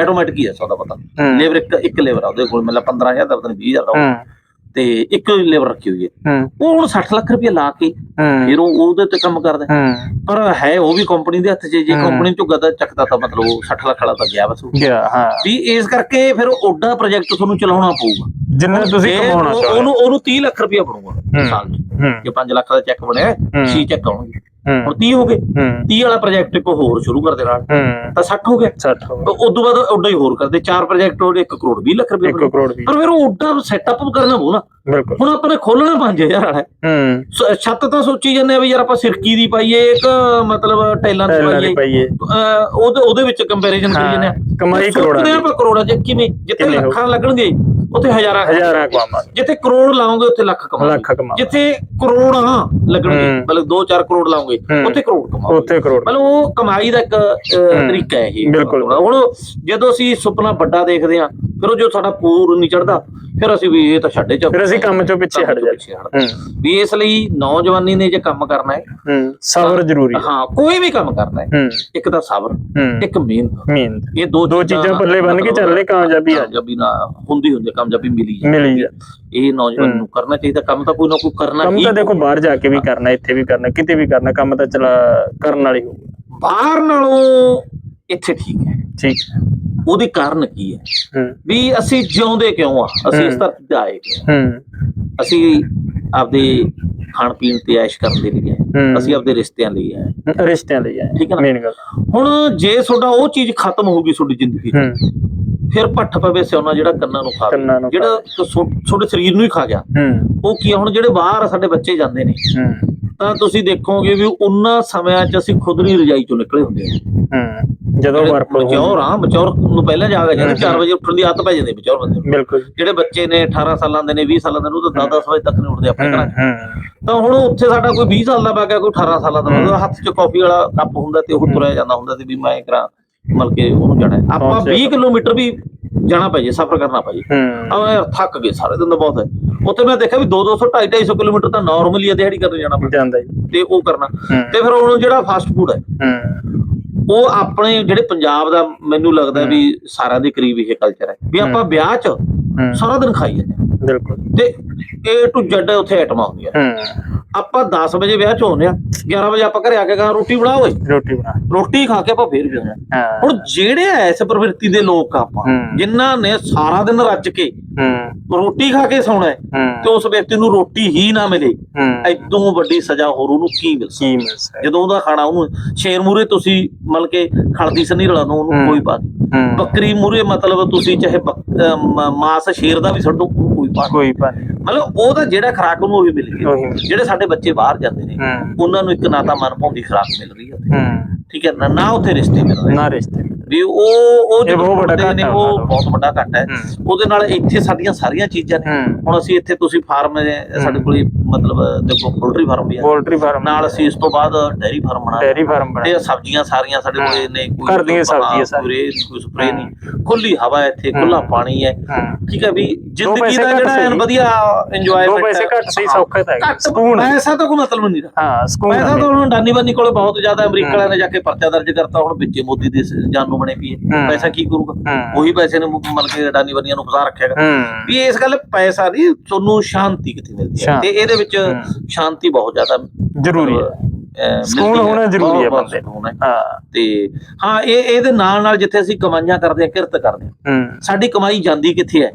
ਆਟੋਮੈਟਿਕ ਹੀ ਹੈ ਸੌਦਾ ਪਤਾ। ਹੂੰ। ਲੇਬਰ ਇੱਕ ਇੱਕ ਲੇਬਰ ਆ ਉਹਦੇ ਕੋਲ ਮਤਲਬ 15000 ਦਾ ਪਤਾ ਨਹੀਂ 20000 ਦਾ। ਹੂੰ। ਤੇ ਇੱਕ ਲੇਬਰ ਰੱਖੀ ਹੋਈ ਹੈ ਹੂੰ ਉਹ ਹੁਣ 60 ਲੱਖ ਰੁਪਏ ਲਾ ਕੇ ਹੂੰ ਫਿਰ ਉਹ ਉਹਦੇ ਤੇ ਕੰਮ ਕਰਦਾ ਹੈ। ਹੂੰ ਪਰ ਹੈ ਉਹ ਵੀ ਕੰਪਨੀ ਦੇ ਹੱਥ 'ਚ ਜੇ ਹੂੰ। ਕੰਪਨੀ ਚੋਂ ਗਦਾ ਚੱਕਦਾ ਤਾਂ ਮਤਲਬ ਉਹ 60 ਲੱਖ ਵਾਲਾ ਤਾਂ ਗਿਆ ਬਸ ਉਹ। ਗਿਆ ਹਾਂ ਵੀ ਇਸ ਕਰਕੇ ਫਿਰ ਓਡਾ ਪ੍ਰੋਜੈਕਟ ਤੁਹਾਨੂੰ ਚਲਾਉਣਾ ਪਊਗਾ ਜਿੰਨਾ ਤੁਸੀਂ ਜੇ ਕਮਾਉਣਾ ਉਹ- ਚਾਹੁੰਦੇ ਉਹਨੂੰ ਉਹਨੂੰ 30 ਲੱਖ ਰੁਪਏ ਬਣੂਗਾ ਹੂੰ। ਸਾਲ 'ਚ ਹੂੰ ਜੇ 5 ਲੱਖ ਦਾ ਚੈੱਕ ਬਣਿਆ ਹੂੰ। 6 ਚੈੱਕ ਆਉਣਗੇ ਹੁਣ 30 ਹੋ ਗਏ। ਹੂੰ। 30 ਵਾਲਾ ਪ੍ਰੋਜੈਕਟ ਇੱਕ ਹੋਰ ਸ਼ੁਰੂ ਕਰ ਦੇਣਾ। ਤਾਂ 60 ਹੋ ਗਿਆ। 60 ਹੋ ਤਾਂ ਉਦੋਂ ਬਾਅਦ ਓਡਾ ਹੀ ਹੋਰ ਕਰਦੇ। ਚਾਰ ਪ੍ਰੋਜੈਕਟ ਹੋ 1 ਕਰੋੜ 20 ਲੱਖ ਰੁਪਏ 1 ਬਣੂ। ਕਰੋੜ ਵੀ ਪਰ ਫਿਰ ਉਹ ਓਡਾ ਸੈਟਅਪ ਕਰਨਾ ਪਊ ਨਾ। ਬਿਲਕੁਲ। ਹੁਣ ਆਪਾਂ ਨੇ ਖੋਲਣਾ 5000 ਵਾਲਾ। ਹੈ। ਛੱਤ ਤਾਂ ਸੋਚੀ ਜਾਂਦੇ ਆ ਵੀ ਯਾਰ ਆਪਾਂ ਸਿਰਕੀ ਦੀ ਪਾਈਏ ਇੱਕ ਮਤਲਬ ਟੈਲਾਂ ਦੀ ਪਾਈਏ। ਉਹਦੇ ਉਹਦੇ ਵਿੱਚ ਕੰਪੈਰੀਜ਼ਨ ਕਰੀ ਜਾਂਦੇ ਆ। ਕਮਾਈ ਕਰੋੜਾਂ ਦੀ। ਆਪਾਂ ਕਰੋੜਾਂ ਚ ਕਿਵੇਂ ਜਿੱਥੇ? ਲੱਖਾਂ ਲੱਗਣਗੇ। ਉੱਥੇ ਹਜ਼ਾਰਾਂ ਹਜ਼ਾਰਾਂ ਕਮਾਵਾਂਗੇ ਜਿੱਥੇ ਕਰੋੜ ਲਾਉਂਗੇ ਉੱਥੇ ਲੱਖ ਕਮਾਓਗੇ ਲੱਖ ਕਮਾਵਾਂਗੇ ਜਿੱਥੇ ਕਰੋੜਾਂ ਲੱਗਣਗੇ। ਮਤਲਬ 2-4 ਕਰੋੜ ਲਾਉਂਗੇ। ਉੱਥੇ ਕਰੋੜ ਕਮਾਓਗੇ ਉੱਥੇ ਕਰੋੜ। ਮਤਲਬ ਉਹ ਕਮਾਈ ਦਾ ਇੱਕ ਤਰੀਕਾ ਹੈ। ਇਹ। ਬਿਲਕੁਲ। ਹੁਣ ਜਦੋਂ ਅਸੀਂ ਸੁਪਨਾ ਵੱਡਾ ਦੇਖਦੇ ਆ ਫਿਰ ਉਹ ਜੋ ਸਾਡਾ ਪੂਰ ਨਹੀਂ ਚੜਦਾ ਫਿਰ ਅਸੀਂ ਵੀ ਇਹ ਤਾਂ ਛੱਡੇ ਚ ਫਿਰ ਅਸੀਂ ਕੰਮ ਚੋਂ ਪਿੱਛੇ ਹਟ ਜਾਂਦੇ। ਹੂੰ। ਵੀ ਇਸ ਲਈ ਨੌਜਵਾਨੀ ਨੇ ਜੇ ਕੰਮ ਕਰਨਾ ਹੈ ਸਬਰ ਜ਼ਰੂਰੀ ਹੈ। ਹਾਂ ਕੋਈ ਵੀ ਕੰਮ ਕਰਨਾ ਹੈ ਇੱਕ ਤਾਂ ਸਬਰ ਇੱਕ ਮਿਹਨਤ। ਮਿਹਨਤ। ਇਹ ਦੋ ਦੋ ਚੀਜ਼ਾਂ ਪੱਲੇ ਬੰਨ ਕੇ ਚੱਲਨੇ ਕਾਮਯਾਬੀ ਆ। ਕਾਮਯਾਬੀ ਨਾ ਹੁੰਦੀ ਹੁੰਦੀ ਕਾਮਯਾਬੀ ਮਿਲੀ ਹੈ। ਮਿਲੀ ਜਾ ਇਹ ਨੌਜਵਾਨ ਨੂੰ ਕਰਨਾ ਚਾਹੀਦਾ ਕੰਮ ਤਾਂ ਕੋਈ ਨਾ ਕੋਈ ਕਰਨਾ ਕੰਮ ਹੀ ਤਾਂ ਦੇਖੋ ਬਾਹਰ ਜਾ ਕੇ ਵੀ ਕਰਨਾ ਇੱਥੇ ਵੀ ਕਰਨਾ ਕਿਤੇ ਵੀ ਕਰਨਾ ਕੰਮ ਤਾਂ ਚਲਾ ਕਰਨ ਵਾਲੀ ਹੋ ਬਾਹਰ ਨਾਲੋਂ ਇੱਥੇ ਠੀਕ ਹੈ। ਠੀਕ ਹੈ। ਉਹਦੇ ਕਾਰਨ ਕੀ ਹੈ? ਵੀ ਅਸੀਂ ਜਿਉਂਦੇ ਕਿਉਂ ਆ? ਅਸੀਂ ਇਸ। ਧਰਤੀ ਤੇ ਆਏ ਕਿਉਂ? ਅਸੀਂ ਆਪਦੇ ਖਾਣ ਪੀਣ ਤੇ ਐਸ਼ ਕਰਨ ਦੇ ਲਈ ਆਏ। ਅਸੀਂ ਆਪਦੇ ਰਿਸ਼ਤਿਆਂ ਲਈ ਆਏ। ਰਿਸ਼ਤਿਆਂ ਲਈ ਹੈ ਠੀਕ ਹੈ? ਮੇਨ ਗੱਲ। ਹੁਣ ਜੇ ਤੁਹਾਡਾ ਉਹ ਚੀਜ਼ ਖਤਮ ਹੋ ਗਈ ਤੁਹਾਡੀ ਜ਼ਿੰਦਗੀ 'ਚ, ਫਿਰ ਭੱਠ ਪਵੇ ਸਿਉਣਾ ਜਿਹੜਾ ਕੰਨਾਂ ਨੂੰ ਕੰਨਾਂ ਨੂੰ ਜਿਹੜਾ ਤੁਹਾਡੇ ਸਰੀਰ ਨੂੰ ਹੀ ਖਾ ਗਿਆ। ਉਹ ਕੀ ਹੁਣ ਜਿਹੜੇ ਬਾਹਰ ਸਾਡੇ ਬੱਚੇ ਜਾਂਦੇ ਨੇ। ਤਾਂ ਤੁਸੀਂ ਦੇਖੋਗੇ ਵੀ ਉਹਨਾਂ ਸਮਿਆਂ 'ਚ ਅਸੀਂ ਖੁਦ ਨਹੀਂ ਰਜਾਈ ਚੋਂ ਨਿਕਲੇ ਹੁੰਦੇ ਹਾਂ। ਹੂੰ ਜਦੋਂ ਬਰਫ਼ ਮਚੌਰ ਆ ਮਚੌਰ ਨੂੰ ਪਹਿਲਾਂ ਜਾਗਾ ਜਾਂਦਾ 4 ਵਜੇ ਉੱਠਣ ਦੀ ਆਦਤ ਪੈ ਜਾਂਦੀ ਮਚੌਰ ਬੰਦੇ ਨੂੰ। ਬਿਲਕੁਲ ਜਿਹੜੇ ਬੱਚੇ ਨੇ 18 ਸਾਲਾਂ ਦੇ ਨੇ 20 ਸਾਲਾਂ ਦੇ ਨੇ ਉਹ ਤਾਂ 10-10 ਵਜੇ ਤੱਕ ਨਹੀਂ ਉੱਠਦੇ ਆਪਣੇ ਘਰਾਂ 'ਚ। ਤਾਂ ਹੁਣ ਉੱਥੇ ਸਾਡਾ ਕੋਈ 20 ਸਾਲ ਦਾ ਬਾਗਾ ਕੋਈ 18 ਸਾਲਾਂ ਦਾ ਉਹਦਾ ਹੱਥ 'ਚ ਕਾਫੀ ਵਾਲਾ ਕੱਪ ਹੁੰਦਾ ਤੇ ਉਹ ਤੁਰਿਆ ਜਾਂਦਾ ਹੁੰਦਾ ਤੇ ਵੀ ਮੈਂ ਕਰਾਂ ਮਤਲਬ ਕਿ ਉਹਨੂੰ ਜਾਣਾ। ਆਪਾਂ ਪਹੁੰਚਿਆ 20 ਕਿਲੋਮੀਟਰ ਵੀ ਜਾਣਾ ਪੈ ਜੇ ਸਫ਼ਰ ਕਰਨਾ ਪੈ ਜੇ। ਹੂੰ। ਆ ਯਾਰ ਥੱਕ ਗਏ ਸਾਰੇ ਦਿਨ ਦਾ ਬਹੁਤ। ਹੈ ਉੱਥੇ ਮੈਂ ਦੇਖਿਆ ਵੀ 2-200 250 ਕਿਲੋਮੀਟਰ ਤਾਂ ਨਾਰਮਲੀ ਆ ਦਿਹਾੜੀ ਕਰਨ ਜਾਣਾ ਪੈਂਦਾ ਜਾਂਦਾ ਜੀ। ਤੇ ਉਹ ਕਰਨਾ। ਤੇ ਫਿਰ ਹੁਣ ਜਿਹੜਾ ਫਾਸਟ ਫੂਡ ਹੈ ਹੂੰ। ਉਹ ਆਪਣੇ ਜਿਹੜੇ ਪੰਜਾਬ ਦਾ ਮੈਨੂੰ ਲੱਗਦਾ ਵੀ ਸਾਰਿਆਂ ਦੇ ਕਰੀਬ ਇਹ ਕਲਚਰ ਹੈ। ਵੀ ਆਪਾਂ ਵਿਆਹ 'ਚ ਹੂੰ। ਸਾਰਾ ਦਿਨ ਖਾਈ ਜਾਂਦੇ ਹਾਂ। ਬਿਲਕੁਲ। ਤੇ ਏ ਟੂ ਜ਼ੈਡ ਉੱਥੇ ਆਈਟਮਾਂ ਹੁੰਦੀਆਂ ਹੂੰ। ਆਪਾਂ 10 ਵਜੇ ਵਿਆਹ 'ਚ ਹੁੰਦੇ ਆ 11 ਵਜੇ ਆਪਾਂ ਘਰੇ ਆ ਕੇ ਕਹਾਂ ਰੋਟੀ ਬਣਾਓ ਓਏ। ਰੋਟੀ ਬਣਾ। ਰੋਟੀ ਖਾ ਕੇ ਆਪਾਂ ਫੇਰ ਵੀ ਆਉਂਦੇ ਹਾਂ ਹਾਂ। ਹੁਣ ਜਿਹੜੇ ਐਸ ਪ੍ਰਵਿਰਤੀ ਦੇ ਲੋਕ ਆ ਆਪਾਂ ਹੂੰ। ਜਿਨ੍ਹਾਂ ਨੇ ਸਾਰਾ ਦਿਨ ਰੱਜ ਕੇ ਹੂੰ। ਰੋਟੀ ਖਾ ਕੇ ਸੌਣਾ ਹੈ ਤੇ ਹੂੰ ਉਸ ਵਿਅਕਤੀ ਨੂੰ ਰੋਟੀ ਹੀ ਨਾ ਮਿਲੇ ਹੂੰ। ਐਦੋਂ ਵੱਡੀ ਸਜ਼ਾ ਹੋਰ ਉਹਨੂੰ ਕੀ ਮਿਲ ਸਕਦੀ? ਕੀ ਮਿਲ ਸਕਦਾ? ਜਦੋਂ ਉਹਦਾ ਖਾਣਾ ਉਹਨੂੰ ਸ਼ੇਰ ਮੂਰੇ ਤੁਸੀਂ ਮਤਲਬ ਕਿ ਖਲਦੀ ਸਨੀਰਲਾ ਨੂੰ ਉਹਨੂੰ ਹੂੰ। ਕੋਈ। ਹੂੰ। ਬੱਕਰੀ ਮੂਰੇ ਮਤਲਬ ਤੁਸੀਂ ਚਾਹੇ ਬੱਕ- ਅਹ ਮ- ਮਾਸ ਸ਼ੇਰ ਦਾ ਵੀ ਛੱਡ ਦੋ ਕੋਈ ਪਾ ਨਹੀਂ। ਕੋਈ ਪਾਣੀ ਮਤਲਬ ਉਹਦਾ ਜਿਹੜਾ ਖਰਾਕ ਉਹਨੂੰ ਉਹੀ ਮਿਲ ਉਹੀ ਮਿਲ ਜਿਹੜੇ ਸਾਡੇ ਬੱਚੇ ਬਾਹਰ ਜਾਂਦੇ ਨੇ ਹੂੰ। ਉਹਨਾਂ ਨੂੰ ਇੱਕ ਨਾ ਤਾਂ ਮਨ ਭਾਉਂਦੀ ਖਰਾਕ ਮਿਲ ਰਹੀ ਹੈ। ਹੂੰ। ਠੀਕ ਹੈ ਨਾ ਨਾ ਉੱਥੇ ਰਿਸ਼ਤੇ ਮਿਲ ਰਹੇ। ਨਾ ਰਿਸ਼ਤੇ ਵੀ ਉਹ ਉਹ ਬਹੁਤ ਵੱਡਾ ਨੇ, ਘਾਟਾ ਉਹ ਉਹਨਾਂ ਦਾ। ਬਹੁਤ ਵੱਡਾ ਘਾਟਾ ਹੈ। ਹੂੰ। ਉਹਦੇ ਨਾਲ ਇੱਥੇ ਸਾਡੀਆਂ ਸਾਰੀਆਂ ਚੀਜ਼ਾਂ ਨੇ। ਹੂੰ। ਹੁਣ ਅਸੀਂ ਇੱਥੇ ਤੁਸੀਂ ਫਾਰਮ ਸਾਡੇ ਕੋਲ ਮਤਲਬ ਦੇਖੋ ਪੋਲਟਰੀ ਫਾਰਮ ਵੀ ਹੈ ਪੋਲਟਰੀ ਫਾਰਮ ਨਾਲ ਅਸੀਂ ਇਸ ਤੋਂ ਬਾਅਦ ਡੈਰੀ ਫਾਰਮ ਬਣਾ ਡੈਰੀ ਫਾਰਮ ਬਣਾ ਤੇ ਸਬਜ਼ੀਆਂ ਸਾਰੀਆਂ ਸਾਡੇ ਕੋਲੇ ਨੇ ਘਰ ਦੀਆਂ ਸਬਜ਼ੀਆਂ ਸਾਰੀਆਂ। ਕੋਈ ਕੋਈ ਸਪਰੇ ਨਹੀਂ ਖੁੱਲੀ ਹਵਾ ਹੈ ਇੱਥੇ ਖੁੱਲਾ ਪਾਣੀ ਹੈ। ਹਾਂ। ਠੀਕ ਹੈ ਵੀ ਜ਼ਿੰਦਗੀ ਦਾ ਜਿਹੜਾ ਐਨ। ਵਧੀਆ ਇੰਜੋਇਮੈਂਟ ਦੋ ਪੈਸੇ ਘੱਟ ਸਹੀ ਸੌਖਾ ਤਾਂ। ਘੱਟ ਸਕੂਨ ਹੈ। ਪੈਸਾ ਤਾਂ ਕੋਈ ਮਤਲਬ ਨਹੀਂ ਰਿਹਾ ਹਾਂ ਸਕੂਨ ਪੈਸਾ ਹੈ। ਤਾਂ ਹੁਣ ਡਾਨੀ ਬਾਨੀ ਕੋਲੇ ਬਹੁਤ ਜ਼ਿਆਦਾ ਅਮਰੀਕਾ ਵਾਲਿਆਂ ਨੇ ਜਾ ਕੇ ਪਰਚਾ ਦਰਜ ਕਰਤਾ ਹੁਣ ਵਿੱਚੇ ਮੋਦੀ ਦੇ ਜਾਨ ਬਣੇ ਪਈ ਹੈ ਹੂੰ। ਪੈਸਾ ਕੀ ਕਰੂਗਾ ਹੂੰ ਉਹੀ ਪੈਸੇ ਨੇ ਮਤਲਬ ਕਿ ਡਾਨੀ ਬਾਨੀਆਂ ਨੂੰ ਫਸਾ ਰੱਖਿਆ ਹੈਗਾ ਹੂੰ ਵੀ ਇਸ ਗੱਲ ਪੈਸਾ ਨਹੀਂ ਤੁਹਾਨੂੰ ਸ਼ਾਂਤੀ ਕਿੱਥੇ ਮਿਲਦੀ ਹੈ ਤੇ ਇਹਦੇ ਵਿੱਚ ਹੂੰ। ਸ਼ਾਂਤੀ ਬਹੁਤ ਜ਼ਿਆਦਾ ਜ਼ਰੂਰੀ ਹੈ ਸਕੂਨ ਹੋਣਾ ਜ਼ਰੂਰੀ ਹੈ ਬੰਦੇ ਸਕੂਨ ਹੈ। ਤੇ ਹਾਂ ਇਹ ਇਹਦੇ ਨਾਲ ਨਾਲ ਜਿੱਥੇ ਅਸੀਂ ਕਮਾਈਆਂ ਕਰਦੇ ਆ ਕਿਰਤ ਕਰਦੇ ਆ ਸਾਡੀ ਕਮਾਈ ਜਾਂਦੀ ਕਿੱਥੇ ਹੈ?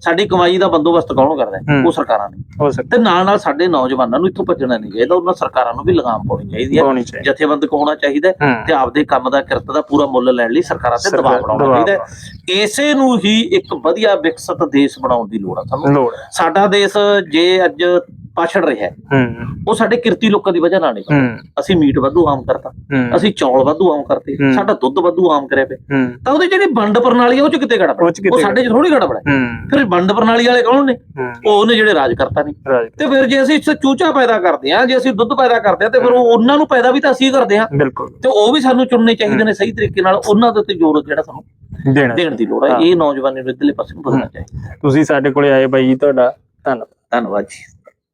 ਸਾਡੀ ਕਮਾਈ ਦਾ ਬੰਦੋਬਸਤ ਕੌਣ ਕਰਦਾ। ਉਹ ਸਰਕਾਰਾਂ ਨੇ। ਹੋ ਸਕਦਾ। ਤੇ ਨਾਲ ਨਾਲ ਸਾਡੇ ਨੌਜਵਾਨਾਂ ਨੂੰ ਇੱਥੋਂ ਭੱਜਣਾ ਨਹੀਂ ਚਾਹੀਦਾ ਉਹਨਾਂ ਸਰਕਾਰਾਂ ਨੂੰ ਵੀ ਲਗਾਮ ਪਾਉਣੀ ਚਾਹੀਦੀ ਹੈ। ਜਥੇਬੰਦਕ ਹੋਣਾ ਚਾਹੀਦਾ ਤੇ ਆਪਦੇ ਕੰਮ ਦਾ ਕਿਰਤ ਦਾ ਪੂਰਾ ਮੁੱਲ ਲੈਣ ਲਈ ਸਰਕਾਰਾਂ ਤੇ ਦਬਾਅ ਬਣਾਉਣਾ ਚਾਹੀਦਾ ਇਸੇ ਨੂੰ ਹੀ ਇੱਕ ਵਧੀਆ ਵਿਕਸਿਤ ਦੇਸ਼ ਬਣਾਉਣ ਦੀ ਲੋੜ ਆ ਸਾਨੂੰ। ਸਾਡਾ ਦੇਸ਼ ਜੇ ਅੱਜ ਪਛੜ ਰਿਹਾ ਹੈ। ਹੂੰ। ਉਹ ਸਾਡੇ ਕਿਰਤੀ ਲੋਕਾਂ ਦੀ ਵਜ੍ਹਾ ਨਾਲ ਨਹੀਂ ਅਸੀਂ ਮੀਟ ਵਾਧੂ ਆਮ ਕਰਤਾ। ਅਸੀਂ ਚੌਲ ਵਾਧੂ ਆਮ ਕਰਤੇ। ਸਾਡਾ ਦੁੱਧ ਵਾਧੂ ਆਮ ਕਰਿਆ ਪਿਆ। ਤਾਂ ਉਹਦੀ ਜਿਹੜੀ ਵੰਡ ਪ੍ਰਣਾਲੀ ਆ ਉਹ ਚ ਕਿਤੇ ਗੜਬੜ ਉਹ ਸਾਡੇ ਚ ਥੋੜੀ ਗੜਬੜ ਹੈ। ਫਿਰ ਵੰਡ ਪ੍ਰਣਾਲੀ ਵਾਲੇ ਕੌਣ ਨੇ? ਉਹ ਉਹਨੇ ਜਿਹੜੇ ਰਾਜ ਕਰਤਾ ਨੇ। ਤੇ ਫਿਰ ਜੇ ਅਸੀਂ ਚੂਚਾ ਪੈਦਾ ਕਰਦੇ ਹਾਂ ਜੇ ਅਸੀਂ ਦੁੱਧ ਪੈਦਾ ਕਰਦੇ ਹਾਂ ਤੇ ਫਿਰ ਉਹ ਉਹਨਾਂ ਨੂੰ ਪੈਦਾ ਵੀ ਤਾਂ ਅਸੀਂ ਕਰਦੇ ਬਿਲਕੁਲ। ਤੇ ਉਹ ਵੀ ਸਾਨੂੰ ਚੁਣਨੇ ਚਾਹੀਦੇ ਨੇ ਸਹੀ ਤਰੀਕੇ ਨਾਲ। ਉਹਨਾਂ ਦੇ ਉੱਤੇ ਜ਼ੋਰ ਜਿਹੜਾ ਸਾਨੂੰ ਦੇਣਾ ਦੇਣ ਦੀ ਲੋੜ ਹੈ। ਹਾਂ। ਇਹ ਨੌਜਵਾਨੀ ਨੂੰ ਇਧਰਲੇ ਪਾਸੇ ਨੂੰ ਵਧਣਾ ਚਾਹੀਦਾ। ਤੁਸੀਂ ਸਾਡੇ ਕੋਲੇ ਆਏ ਬਾਈ ਜੀ ਤੁਹਾਡਾ ਧੰਨਵਾਦ। ਧੰਨਵਾਦ ਜੀ।